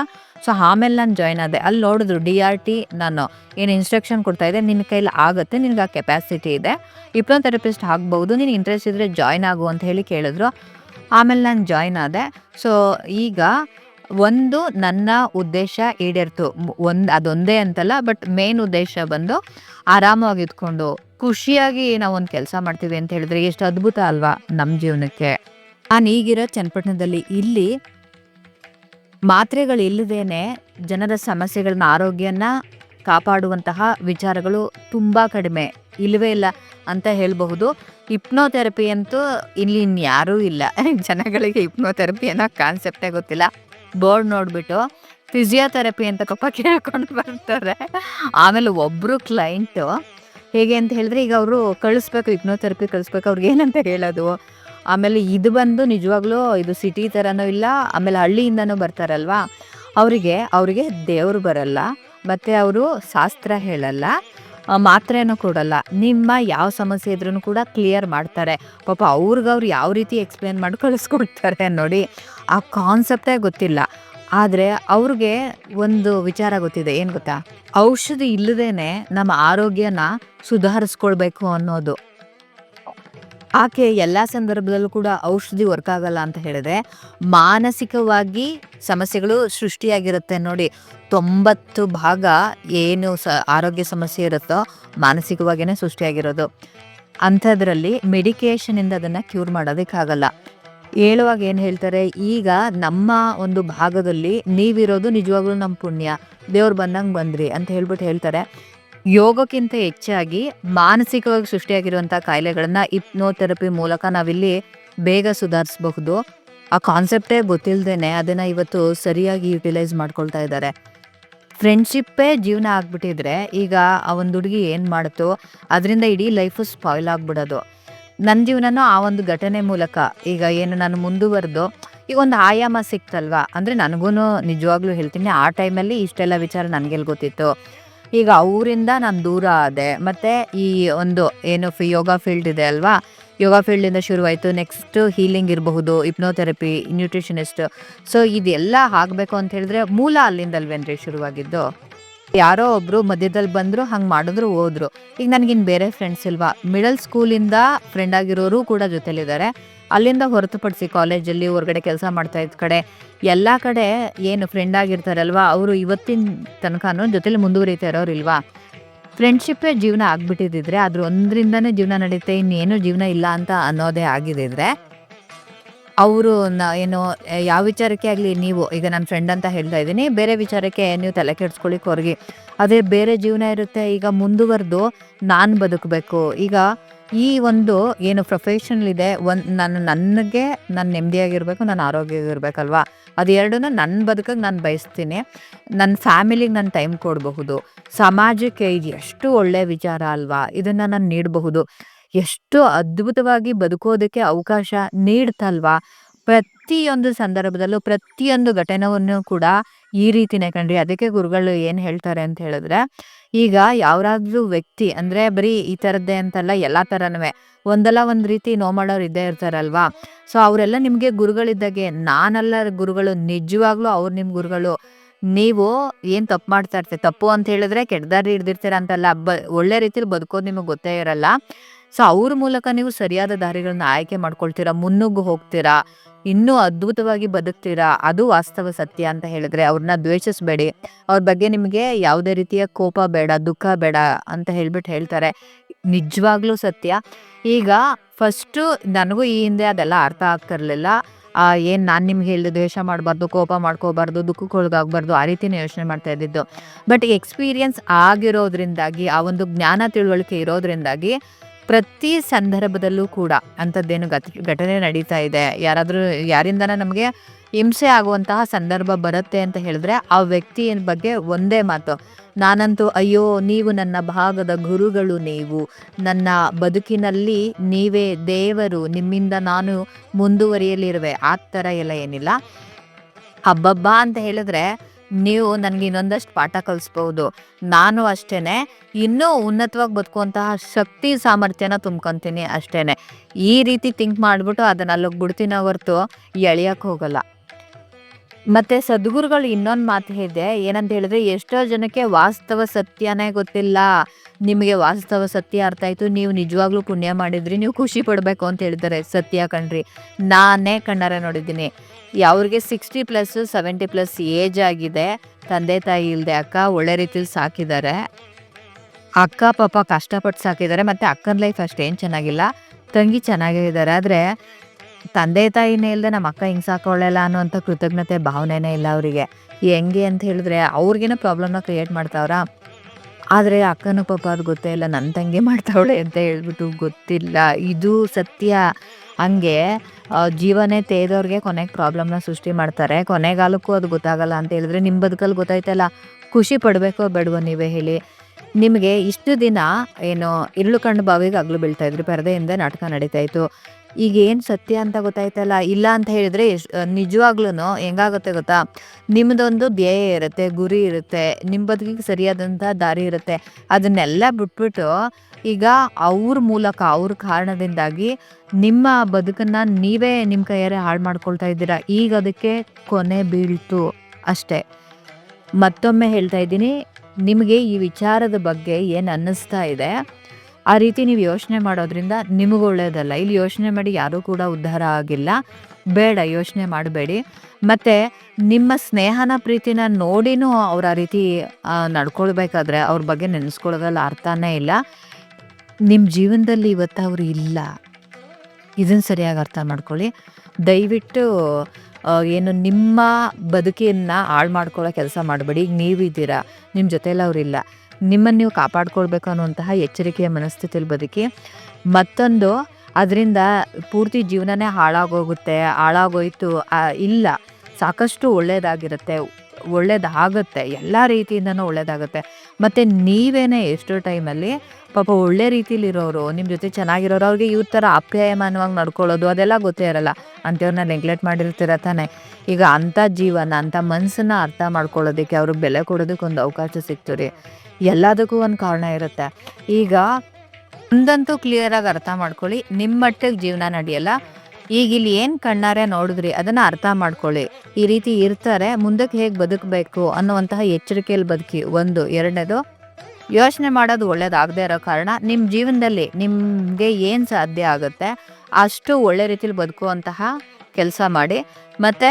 ಸೊ ಆಮೇಲೆ ನಾನು ಜಾಯ್ನ್ ಆದೆ. ಅಲ್ಲಿ ನೋಡಿದ್ರು ಡಿ ಆರ್ ಟಿ ನಾನು ಏನು ಇನ್ಸ್ಟ್ರಕ್ಷನ್ ಕೊಡ್ತಾ ಇದ್ದೆ ನಿನ್ನ ಕೈಲಿ ಆಗುತ್ತೆ, ನಿನಗೆ ಆ ಕೆಪಾಸಿಟಿ ಇದೆ. ಹಿಪ್ನೋಥೆರಪಿಸ್ಟ್ ಆಗ್ಬೋದು ನೀನು ಇಂಟ್ರೆಸ್ಟ್ ಇದ್ದರೆ ಜಾಯ್ನ್ ಆಗು ಅಂತ ಹೇಳಿ ಕೇಳಿದ್ರು. ಆಮೇಲೆ ನಾನು ಜಾಯ್ನ್ ಆದೆ. ಸೊ ಈಗ ಒಂದು ನನ್ನ ಉದ್ದೇಶ ಈಡೇರ್ತು. ಒಂದು, ಅದೊಂದೇ ಅಂತಲ್ಲ ಬಟ್ ಮೇನ್ ಉದ್ದೇಶ ಬಂದು ಆರಾಮವಾಗಿ ಇದ್ಕೊಂಡು, ಖುಷಿಯಾಗಿ ನಾವು ಒಂದು ಕೆಲಸ ಮಾಡ್ತೀವಿ ಅಂತ ಹೇಳಿದ್ರೆ ಎಷ್ಟು ಅದ್ಭುತ ಅಲ್ವಾ ನಮ್ಮ ಜೀವನಕ್ಕೆ. ನಾನು ಈಗಿರೋ ಚನ್ನಪಟ್ಟಣದಲ್ಲಿ ಇಲ್ಲಿ ಮಾತ್ರೆಗಳಿಲ್ಲದೇನೆ ಜನರ ಸಮಸ್ಯೆಗಳನ್ನ, ಆರೋಗ್ಯನ ಕಾಪಾಡುವಂತಹ ವಿಚಾರಗಳು ತುಂಬ ಕಡಿಮೆ. ಇಲ್ಲವೇ ಇಲ್ಲ ಅಂತ ಹೇಳಬಹುದು. ಹಿಪ್ನೋಥೆರಪಿ ಅಂತೂ ಇಲ್ಲಿ ಇನ್ಯಾರೂ ಇಲ್ಲ. ಜನಗಳಿಗೆ ಹಿಪ್ನೋಥೆರಪಿ ಅನ್ನೋ ಕಾನ್ಸೆಪ್ಟೇ ಗೊತ್ತಿಲ್ಲ. ಬೋರ್ಡ್ ನೋಡಿಬಿಟ್ಟು ಫಿಸಿಯೋಥೆರಪಿ ಅಂತ ಕಪ್ಪ ಕೇಳ್ಕೊಂಡು ಬರ್ತಾರೆ. ಆಮೇಲೆ ಒಬ್ಬರು ಕ್ಲೈಂಟು, ಹೇಗೆ ಅಂತ ಹೇಳಿದ್ರೆ ಈಗ ಅವರು ಕಳಿಸ್ಬೇಕು, ಹಿಪ್ನೋಥೆರಪಿ ಕಳಿಸ್ಬೇಕು ಅವ್ರಿಗೆ ಏನಂತ ಹೇಳೋದು? ಆಮೇಲೆ ಇದು ಬಂದು ನಿಜವಾಗ್ಲೂ ಇದು ಸಿಟಿ ಥರನೂ ಇಲ್ಲ, ಆಮೇಲೆ ಹಳ್ಳಿಯಿಂದನೂ ಬರ್ತಾರಲ್ವಾ? ಅವರಿಗೆ ಅವರಿಗೆ ದೇವರು ಬರಲ್ಲ, ಮತ್ತು ಅವರು ಶಾಸ್ತ್ರ ಹೇಳಲ್ಲ ಮಾತ್ರೆನೂ ಕೊಡಲ್ಲ. ನಿಮ್ಮ ಯಾವ ಸಮಸ್ಯೆ ಇದ್ರೂ ಕೂಡ ಕ್ಲಿಯರ್ ಮಾಡ್ತಾರೆ. ಪಾಪ ಅವ್ರಿಗೆ ಅವ್ರು ಯಾವ ರೀತಿ ಎಕ್ಸ್ಪ್ಲೇನ್ ಮಾಡಿ ಕಳಿಸ್ಕೊಡ್ತಾರೆ ನೋಡಿ, ಆ ಕಾನ್ಸೆಪ್ಟೇ ಗೊತ್ತಿಲ್ಲ. ಆದರೆ ಅವ್ರಿಗೆ ಒಂದು ವಿಚಾರ ಗೊತ್ತಿದೆ, ಏನು ಗೊತ್ತಾ? ಔಷಧಿ ಇಲ್ಲದೇನೆ ನಮ್ಮ ಆರೋಗ್ಯನ ಸುಧಾರಿಸ್ಕೊಳ್ಬೇಕು ಅನ್ನೋದು. ಆಕೆ ಎಲ್ಲ ಸಂದರ್ಭದಲ್ಲೂ ಕೂಡ ಔಷಧಿ ವರ್ಕ್ ಆಗಲ್ಲ ಅಂತ ಹೇಳಿದ್ರೆ ಮಾನಸಿಕವಾಗಿ ಸಮಸ್ಯೆಗಳು ಸೃಷ್ಟಿಯಾಗಿರುತ್ತೆ ನೋಡಿ. ತೊಂಬತ್ತು ಭಾಗ ಏನು ಸ, ಆರೋಗ್ಯ ಸಮಸ್ಯೆ ಇರುತ್ತೋ ಮಾನಸಿಕವಾಗಿಯೇ ಸೃಷ್ಟಿಯಾಗಿರೋದು. ಅಂಥದ್ರಲ್ಲಿ ಮೆಡಿಕೇಷನಿಂದ ಅದನ್ನು ಕ್ಯೂರ್ ಮಾಡೋದಕ್ಕಾಗಲ್ಲ. ಹೇಳುವಾಗ ಏನು ಹೇಳ್ತಾರೆ, ಈಗ ನಮ್ಮ ಒಂದು ಭಾಗದಲ್ಲಿ ನೀವಿರೋದು ನಿಜವಾಗ್ಲೂ ನಮ್ಮ ಪುಣ್ಯ. ದೇವ್ರು ಬಂದಂಗೆ ಬಂದ್ರಿ ಅಂತ ಹೇಳ್ಬಿಟ್ಟು ಹೇಳ್ತಾರೆ. ಯೋಗಕ್ಕಿಂತ ಹೆಚ್ಚಾಗಿ ಮಾನಸಿಕವಾಗಿ ಸೃಷ್ಟಿಯಾಗಿರುವಂಥ ಕಾಯಿಲೆಗಳನ್ನು ಇಪ್ನೋಥೆರಪಿ ಮೂಲಕ ನಾವಿಲ್ಲಿ ಬೇಗ ಸುಧಾರಿಸಬಹುದು. ಆ ಕಾನ್ಸೆಪ್ಟೇ ಗೊತ್ತಿಲ್ಲದೇನೆ ಅದನ್ನು ಇವತ್ತು ಸರಿಯಾಗಿ ಯುಟಿಲೈಸ್ ಮಾಡ್ಕೊಳ್ತಾ ಇದ್ದಾರೆ. ಫ್ರೆಂಡ್ಶಿಪ್ಪೇ ಜೀವನ ಆಗ್ಬಿಟ್ಟಿದ್ರೆ ಈಗ ಆ ಒಂದು ಹುಡುಗಿ ಏನು ಮಾಡುತ್ತೋ ಅದರಿಂದ ಇಡೀ ಲೈಫು ಸ್ಪಾಯ್ಲ್ ಆಗ್ಬಿಡೋದು. ನನ್ನ ಜೀವನನೂ ಆ ಒಂದು ಘಟನೆ ಮೂಲಕ ಈಗ ಏನು ನಾನು ಮುಂದುವರೆದು, ಈಗ ಒಂದು ಆಯಾಮ ಸಿಕ್ತಲ್ವಾ? ಅಂದರೆ ನನಗೂ ನಿಜವಾಗ್ಲೂ ಹೇಳ್ತೀನಿ, ಆ ಟೈಮಲ್ಲಿ ಇಷ್ಟೆಲ್ಲ ವಿಚಾರ ನನಗೆಲ್ಲಿ ಗೊತ್ತಿತ್ತು. ಈಗ ಊರಿಂದ ನಾನು ದೂರ ಆದೆ. ಮತ್ತು ಈ ಒಂದು ಏನು ಫಿ ಯೋಗ ಫೀಲ್ಡ್ ಇದೆ ಅಲ್ವಾ? ಯೋಗ ಫೀಲ್ಡಿಂದ ಶುರುವಾಯಿತು. ನೆಕ್ಸ್ಟ್ ಹೀಲಿಂಗ್ ಇರಬಹುದು ಇಪ್ನೋಥೆರಪಿ ನ್ಯೂಟ್ರಿಷನಿಸ್ಟ್ ಸೊ ಇದೆಲ್ಲ ಆಗಬೇಕು ಅಂತ ಹೇಳಿದ್ರೆ ಮೂಲ ಅಲ್ಲಿಂದಲ್ವೇನ್ರಿ ಶುರುವಾಗಿದ್ದು. ಯಾರೋ ಒಬ್ರು ಮಧ್ಯದಲ್ಲಿ ಬಂದ್ರು, ಹಂಗೆ ಮಾಡಿದ್ರು, ಹೋದ್ರು. ಈಗ ನನಗಿನ್ ಬೇರೆ ಫ್ರೆಂಡ್ಸ್ ಇಲ್ವಾ? ಮಿಡಲ್ ಸ್ಕೂಲಿಂದ ಫ್ರೆಂಡ್ ಆಗಿರೋರು ಕೂಡ ಜೊತೆಲಿದ್ದಾರೆ ಅಲ್ಲಿಂದ ಹೊರತುಪಡಿಸಿ ಕಾಲೇಜಲ್ಲಿ ಹೊರಗಡೆ ಕೆಲಸ ಮಾಡ್ತಾ ಇದ್ದ ಕಡೆ, ಎಲ್ಲ ಕಡೆ ಏನು ಫ್ರೆಂಡ್ ಆಗಿರ್ತಾರಲ್ವಾ, ಅವರು ಇವತ್ತಿನ ತನಕನೂ ಜೊತೆಲಿ ಮುಂದುವರಿತಾ ಇರೋರಿಲ್ವಾ ಫ್ರೆಂಡ್ಶಿಪ್ಪೇ ಜೀವನ ಆಗ್ಬಿಟ್ಟಿದ್ರೆ ಅದ್ರ ಒಂದರಿಂದನೇ ಜೀವನ ನಡೀತೆ ಇನ್ನೇನು ಜೀವನ ಇಲ್ಲ ಅಂತ ಅನ್ನೋದೇ ಆಗಿದಿದ್ರೆ ಅವರು ಏನು ಯಾವ ವಿಚಾರಕ್ಕೆ ಆಗಲಿ ನೀವು, ಈಗ ನನ್ನ ಫ್ರೆಂಡ್ ಅಂತ ಹೇಳ್ತಾ ಇದ್ದೀನಿ, ಬೇರೆ ವಿಚಾರಕ್ಕೆ ನೀವು ತಲೆ ಕೆಡ್ಸ್ಕೊಳ್ಳಿಕ್ಕೆ ಹೊರಗೆ ಅದೇ ಬೇರೆ ಜೀವನ ಇರುತ್ತೆ, ಈಗ ಮುಂದುವರೆದು ನಾನು ಬದುಕಬೇಕು. ಈಗ ಈ ಒಂದು ಏನು ಪ್ರೊಫೆಷನಲ್ ಇದೆ, ಒಂದು ನಾನು ನನಗೆ ನಾನು ನೆಮ್ಮದಿಯಾಗಿರ್ಬೇಕು, ನಾನು ಆರೋಗ್ಯವಾಗಿರ್ಬೇಕಲ್ವಾ? ಅದು ಎರಡನ್ನ ನನ್ನ ಬದುಕಿಗೆ ನಾನು ಬಯಸ್ತೀನಿ. ನನ್ನ ಫ್ಯಾಮಿಲಿಗೆ ನಾನು ಟೈಮ್ ಕೊಡಬಹುದು. ಸಮಾಜಕ್ಕೆ ಇದು ಎಷ್ಟು ಒಳ್ಳೆ ವಿಚಾರ ಅಲ್ವಾ? ಇದನ್ನು ನಾನು ನೀಡಬಹುದು. ಎಷ್ಟು ಅದ್ಭುತವಾಗಿ ಬದುಕೋದಕ್ಕೆ ಅವಕಾಶ ನೀಡ್ತಲ್ವಾ? ಪ್ರತಿಯೊಂದು ಸಂದರ್ಭದಲ್ಲೂ ಪ್ರತಿಯೊಂದು ಘಟನೆಯನ್ನು ಕೂಡ ಈ ರೀತಿನೇ ಕಣ್ರಿ ಅದಕ್ಕೆ ಗುರುಗಳು ಏನು ಹೇಳ್ತಾರೆ ಅಂತ ಹೇಳಿದ್ರೆ ಈಗ ಯಾವ್ದಾದ್ರೂ ವ್ಯಕ್ತಿ, ಅಂದ್ರೆ ಬರೀ ಈ ಥರದ್ದೇ ಅಂತಲ್ಲ, ಎಲ್ಲಾ ತರನೂ ಒಂದಲ್ಲ ಒಂದ್ ರೀತಿ ನೋ ಮಾಡೋರು ಇದ್ದೇ ಇರ್ತಾರಲ್ವಾ? ಸೊ ಅವರೆಲ್ಲ ನಿಮಗೆ ಗುರುಗಳಿದ್ದಾಗೆ, ನಾನಲ್ಲ ಗುರುಗಳು, ನಿಜವಾಗ್ಲೂ ಅವ್ರು ನಿಮ್ಮ ಗುರುಗಳು. ನೀವು ಏನು ತಪ್ಪು ಮಾಡ್ತಾ ಇರ್ತೀರಿ? ತಪ್ಪು ಅಂತ ಹೇಳಿದ್ರೆ ಕೆಟ್ಟದಾರಿ ಹಿಡ್ದಿರ್ತೀರ ಅಂತಲ್ಲ. ಬ, ಒಳ್ಳೆ ರೀತಿಲಿ ಬದುಕೋದು ನಿಮಗೆ ಗೊತ್ತೇ ಇರಲ್ಲ. ಸೊ ಅವ್ರ ಮೂಲಕ ನೀವು ಸರಿಯಾದ ದಾರಿಗಳನ್ನ ಆಯ್ಕೆ ಮಾಡ್ಕೊಳ್ತೀರಾ? ಮುನ್ನುಗ್ಗು ಹೋಗ್ತೀರಾ? ಇನ್ನೂ ಅದ್ಭುತವಾಗಿ ಬದುಕ್ತೀರಾ? ಅದು ವಾಸ್ತವ ಸತ್ಯ ಅಂತ ಹೇಳಿದ್ರೆ ಅವ್ರನ್ನ ದ್ವೇಷಿಸಬೇಡಿ. ಅವ್ರ ಬಗ್ಗೆ ನಿಮಗೆ ಯಾವುದೇ ರೀತಿಯ ಕೋಪ ಬೇಡ, ದುಃಖ ಬೇಡ ಅಂತ ಹೇಳ್ಬಿಟ್ಟು ಹೇಳ್ತಾರೆ. ನಿಜವಾಗ್ಲೂ ಸತ್ಯ. ಈಗ ಫಸ್ಟು ನನಗೂ ಈ ಹಿಂದೆ ಅದೆಲ್ಲ ಅರ್ಥ ಆಗ್ತಿರ್ಲಿಲ್ಲ ಏನು ನಾನು ನಿಮ್ಗೆ ಹೇಳಿದೆ ದ್ವೇಷ ಮಾಡಬಾರ್ದು, ಕೋಪ ಮಾಡ್ಕೋಬಾರ್ದು ದುಃಖಕ್ಕೊಳಗಾಗಬಾರ್ದು ಆ ರೀತಿನೇ ಯೋಚನೆ ಮಾಡ್ತಾ ಇದ್ದಿದ್ದು. ಬಟ್ ಎಕ್ಸ್ಪೀರಿಯನ್ಸ್ ಆಗಿರೋದ್ರಿಂದಾಗಿ, ಆ ಒಂದು ಜ್ಞಾನ ತಿಳುವಳಿಕೆ ಇರೋದ್ರಿಂದಾಗಿ ಪ್ರತಿ ಸಂದರ್ಭದಲ್ಲೂ ಕೂಡ ಅಂಥದ್ದೇನು ಘಟ ಘಟನೆ ನಡೀತಾ ಇದೆ, ಯಾರಾದರೂ, ಯಾರಿಂದನ ನಮಗೆ ಹಿಂಸೆ ಆಗುವಂತಹ ಸಂದರ್ಭ ಬರುತ್ತೆ ಅಂತ ಹೇಳಿದ್ರೆ ಆ ವ್ಯಕ್ತಿಯ ಬಗ್ಗೆ ಒಂದೇ ಮಾತು. ನಾನಂತೂ, ಅಯ್ಯೋ, ನೀವು ನನ್ನ ಭಾಗದ ಗುರುಗಳು ನೀವು. ನನ್ನ ಬದುಕಿನಲ್ಲಿ ನೀವೇ ದೇವರು. ನಿಮ್ಮಿಂದ ನಾನು ಮುಂದುವರಿಯಲಿರುವೆ. ಆ ಥರ ಎಲ್ಲ ಏನಿಲ್ಲ. ಹಬ್ಬಬ್ಬ ಅಂತ ಹೇಳಿದ್ರೆ ನೀವು ನನಗೆ ಇನ್ನೊಂದಷ್ಟು ಪಾಠ ಕಲಿಸ್ಬೋದು. ನಾನು ಅಷ್ಟೇ ಇನ್ನೂ ಉನ್ನತವಾಗಿ ಬದುಕುವಂತಹ ಶಕ್ತಿ ಸಾಮರ್ಥ್ಯನ ತುಂಬ್ಕೊತೀನಿ ಅಷ್ಟೇ ಈ ರೀತಿ ಥಿಂಕ್ ಮಾಡಿಬಿಟ್ಟು ಅದನ್ನು ಅಲ್ಲಿಗೆ ಬಿಡ್ತೀನಿ ಹೊರ್ತು ಎಳಿಯಕ್ಕೆ ಹೋಗಲ್ಲ. ಮತ್ತೆ ಸದ್ಗುರುಗಳು ಇನ್ನೊಂದು ಮಾತು ಇದೆ ಏನಂತ ಹೇಳಿದ್ರೆ ಎಷ್ಟೋ ಜನಕ್ಕೆ ವಾಸ್ತವ ಸತ್ಯನೇ ಗೊತ್ತಿಲ್ಲ. ನಿಮಗೆ ವಾಸ್ತವ ಸತ್ಯ ಅರ್ಥ ಆಯ್ತು, ನೀವು ನಿಜವಾಗ್ಲೂ ಪುಣ್ಯ ಮಾಡಿದ್ರಿ, ನೀವು ಖುಷಿ ಪಡಬೇಕು ಅಂತ ಹೇಳಿದ್ದಾರೆ ಸತ್ಯ ಕಣ್ರಿ. ನಾನೇ ಕಣ್ಣಾರೆ ನೋಡಿದ್ದೀನಿ. ಅವ್ರಿಗೆ sixty plus seventy plus age ಆಗಿದೆ, ತಂದೆ ತಾಯಿ ಇಲ್ಲದೆ ಅಕ್ಕ ಒಳ್ಳೆ ರೀತಿಲಿ ಸಾಕಿದ್ದಾರೆ. ಅಕ್ಕ, ಪಾಪ ಕಷ್ಟಪಟ್ಟು ಸಾಕಿದ್ದಾರೆ, ಮತ್ತೆ ಅಕ್ಕನ ಲೈಫ್ ಅಷ್ಟೇನು ಚೆನ್ನಾಗಿಲ್ಲ. ತಂಗಿ ಚೆನ್ನಾಗೇ ಇದ್ದಾರೆ, ಆದರೆ ತಂದೆ ತಾಯಿನೇ ಇಲ್ಲದೆ ನಮ್ಮ ಅಕ್ಕ ಹಿಂಗೆ ಸಾಕೊಳ್ಳಲ್ಲ ಅನ್ನೋಂಥ ಕೃತಜ್ಞತೆ ಭಾವನೆನೇ ಇಲ್ಲ ಅವರಿಗೆ. ಹೆಂಗೆ ಅಂತ ಹೇಳಿದ್ರೆ ಅವ್ರಿಗೇನೋ ಪ್ರಾಬ್ಲಮ್ನ ಕ್ರಿಯೇಟ್ ಮಾಡ್ತಾವ್ರ? ಆದರೆ ಅಕ್ಕನ ಪಾಪ ಅದು ಗೊತ್ತೇ ಇಲ್ಲ ನನ್ನ ತಂಗಿ ಮಾಡ್ತಾವಳೆ ಅಂತ ಹೇಳ್ಬಿಟ್ಟು ಗೊತ್ತಿಲ್ಲ. ಇದು ಸತ್ಯ. ಹಂಗೆ ಜೀವನೇ ತೇದವ್ರಿಗೆ ಕೊನೆಗೆ ಪ್ರಾಬ್ಲಮ್ನ ಸೃಷ್ಟಿ ಮಾಡ್ತಾರೆ. ಕೊನೆಗಾಲಕ್ಕೂ ಅದು ಗೊತ್ತಾಗಲ್ಲ ಅಂತ ಹೇಳಿದ್ರೆ ನಿಮ್ಮ ಬದುಕಲ್ಲಿ ಗೊತ್ತಾಯ್ತಲ್ಲ? ಖುಷಿ ಪಡಬೇಕೋ ಬೇಡವೋ ನೀವೇ ಹೇಳಿ. ನಿಮಗೆ ಇಷ್ಟು ದಿನ ಏನು ಇರುಳು ಕಂಡು ಬಾವಿಗೆ ಅಗ್ಲು ಬೀಳ್ತಾಯಿದ್ರು ಪರದೆಯಿಂದ ನಾಟಕ ನಡೀತಾ ಇತ್ತು. ಈಗ ಏನು ಸತ್ಯ ಅಂತ ಗೊತ್ತಾಯ್ತಲ್ಲ? ಇಲ್ಲ ಅಂತ ಹೇಳಿದ್ರೆ ನಿಜವಾಗ್ಲೂ ಹೆಂಗಾಗುತ್ತೆ ಗೊತ್ತಾ? ನಿಮ್ಮದೊಂದು ಧ್ಯೇಯ ಇರುತ್ತೆ, ಗುರಿ ಇರುತ್ತೆ ನಿಮ್ಮ ಬದುಕಿಗೆ ಸರಿಯಾದಂಥ ದಾರಿ ಇರುತ್ತೆ. ಅದನ್ನೆಲ್ಲ ಬಿಟ್ಬಿಟ್ಟು ಈಗ ಅವ್ರ ಮೂಲಕ, ಅವ್ರ ಕಾರಣದಿಂದಾಗಿ ನಿಮ್ಮ ಬದುಕನ್ನ ನೀವೇ ನಿಮ್ಮ ಕೈಯಾರೆ ಹಾಳು ಮಾಡ್ಕೊಳ್ತಾ ಇದ್ದೀರಾ? ಈಗ ಅದಕ್ಕೆ ಕೊನೆ ಬೀಳ್ತು ಅಷ್ಟೇ. ಮತ್ತೊಮ್ಮೆ ಹೇಳ್ತಾ ಇದ್ದೀನಿ, ನಿಮಗೆ ಈ ವಿಚಾರದ ಬಗ್ಗೆ ಏನು ಅನ್ನಿಸ್ತಾ ಇದೆ? ಆ ರೀತಿ ನೀವು ಯೋಚನೆ ಮಾಡೋದ್ರಿಂದ ನಿಮಗೂ ಒಳ್ಳೆಯದಲ್ಲ ಇಲ್ಲಿ ಯೋಚನೆ ಮಾಡಿ ಯಾರೂ ಕೂಡ ಉದ್ಧಾರ ಆಗಿಲ್ಲ. ಬೇಡ, ಯೋಚನೆ ಮಾಡಬೇಡಿ. ಮತ್ತು ನಿಮ್ಮ ಸ್ನೇಹನ ಪ್ರೀತಿನ ನೋಡಿನೂ ಅವ್ರು ಆ ರೀತಿ ನಡ್ಕೊಳ್ಬೇಕಾದ್ರೆ ಅವ್ರ ಬಗ್ಗೆ ನೆನೆಸ್ಕೊಳ್ಳೋದ್ರಲ್ಲಿ ಅರ್ಥನೇ ಇಲ್ಲ. ನಿಮ್ಮ ಜೀವನದಲ್ಲಿ ಇವತ್ತು ಅವರು ಇಲ್ಲ. ಇದನ್ನು ಸರಿಯಾಗಿ ಅರ್ಥ ಮಾಡ್ಕೊಳ್ಳಿ. ದಯವಿಟ್ಟು ಏನು ನಿಮ್ಮ ಬದುಕಿನ ಹಾಳು ಮಾಡ್ಕೊಳ್ಳೋ ಕೆಲಸ ಮಾಡಬೇಡಿ. ಈಗ ನೀವಿದ್ದೀರಾ, ನಿಮ್ಮ ಜೊತೆಯಲ್ಲಿ ಅವರಿಲ್ಲ ನಿಮ್ಮನ್ನು ನೀವು ಕಾಪಾಡ್ಕೊಳ್ಬೇಕು ಅನ್ನುವಂತಹ ಎಚ್ಚರಿಕೆಯ ಮನಸ್ಥಿತಿಯಲ್ಲಿ ಬದುಕಿ, ಮತ್ತೊಂದು ಅದರಿಂದ ಪೂರ್ತಿ ಜೀವನನೇ ಹಾಳಾಗೋಗುತ್ತೆ, ಹಾಳಾಗೋಯ್ತು ಇಲ್ಲ, ಸಾಕಷ್ಟು ಒಳ್ಳೆಯದಾಗಿರುತ್ತೆ ಒಳ್ಳೇದಾಗುತ್ತೆ, ಎಲ್ಲ ರೀತಿಯಿಂದನೂ ಒಳ್ಳೇದಾಗುತ್ತೆ. ಮತ್ತು ನೀವೇನೇ ಎಷ್ಟೋ ಟೈಮಲ್ಲಿ ಪಾಪ ಒಳ್ಳೆ ರೀತಿಲಿರೋರು ನಿಮ್ಮ ಜೊತೆ ಚೆನ್ನಾಗಿರೋರು, ಅವ್ರಿಗೆ ಇವ್ರ ಥರ ಅಪ್ಯಾಯಮಾನವಾಗಿ ನಡ್ಕೊಳ್ಳೋದು ಅದೆಲ್ಲ ಗೊತ್ತೇ ಇರಲ್ಲ. ಅಂಥವ್ರನ್ನ ನೆಗ್ಲೆಕ್ಟ್ ಮಾಡಿರ್ತೀರ ತಾನೆ. ಈಗ ಅಂಥ ಜೀವನ ಅಂಥ ಮನಸ್ಸನ್ನ ಅರ್ಥ ಮಾಡ್ಕೊಳ್ಳೋದಕ್ಕೆ ಅವರು ಬೆಲೆ ಕೊಡೋದಕ್ಕೆ ಒಂದು ಅವಕಾಶ ಸಿಕ್ತು ರೀ. ಎಲ್ಲದಕ್ಕೂ ಒಂದು ಕಾರಣ ಇರುತ್ತೆ. ಈಗ ಒಂದಂತೂ ಕ್ಲಿಯರಾಗಿ ಅರ್ಥ ಮಾಡ್ಕೊಳ್ಳಿ ನಿಮ್ಮ ಮಟ್ಟಿಗೆ ಜೀವನ ನಡೆಯಲ್ಲ. ಈಗ ಇಲ್ಲಿ ಏನು ಕಣ್ಣಾರೆ ನೋಡಿದ್ರಿ, ಅದನ್ನು ಅರ್ಥ ಮಾಡ್ಕೊಳ್ಳಿ. ಈ ರೀತಿ ಇರ್ತಾರೆ, ಮುಂದಕ್ಕೆ ಹೇಗೆ ಬದುಕಬೇಕು ಅನ್ನುವಂತಹ ಎಚ್ಚರಿಕೆಯಲ್ಲಿ ಬದುಕಿ. ಒಂದು. ಎರಡನೇದು, ಯೋಚನೆ ಮಾಡೋದು ಒಳ್ಳೇದಾಗದೇ ಇರೋ ಕಾರಣ ನಿಮ್ಮ ಜೀವನದಲ್ಲಿ ನಿಮಗೆ ಏನು ಸಾಧ್ಯ ಆಗುತ್ತೆ, ಅಷ್ಟು ಒಳ್ಳೆ ರೀತಿಲಿ ಬದುಕುವಂತಹ ಕೆಲಸ ಮಾಡಿ, ಮತ್ತು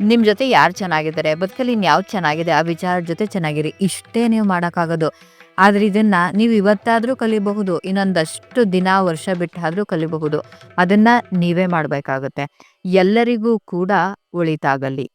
ನಿಮ್ಮ ಜೊತೆ ಯಾರು ಚೆನ್ನಾಗಿದ್ದಾರೆ, ಬದುಕಲ್ಲಿ ಇನ್ನು ಯಾವ್ದು ಚೆನ್ನಾಗಿದೆ, ಆ ವಿಚಾರ ಜೊತೆ ಚೆನ್ನಾಗಿರಿ. ಇಷ್ಟೇ ನೀವು ಮಾಡೋಕ್ಕಾಗೋದು. ಆದರೆ ಇದನ್ನು ನೀವು ಇವತ್ತಾದರೂ ಕಲಿಬಹುದು, ಇನ್ನೊಂದಷ್ಟು ದಿನ, ವರ್ಷ ಬಿಟ್ಟಾದರೂ ಕಲಿಬಹುದು. ಅದನ್ನು ನೀವೇ ಮಾಡಬೇಕಾಗುತ್ತೆ. ಎಲ್ಲರಿಗೂ ಕೂಡ ಒಳಿತಾಗಲಿ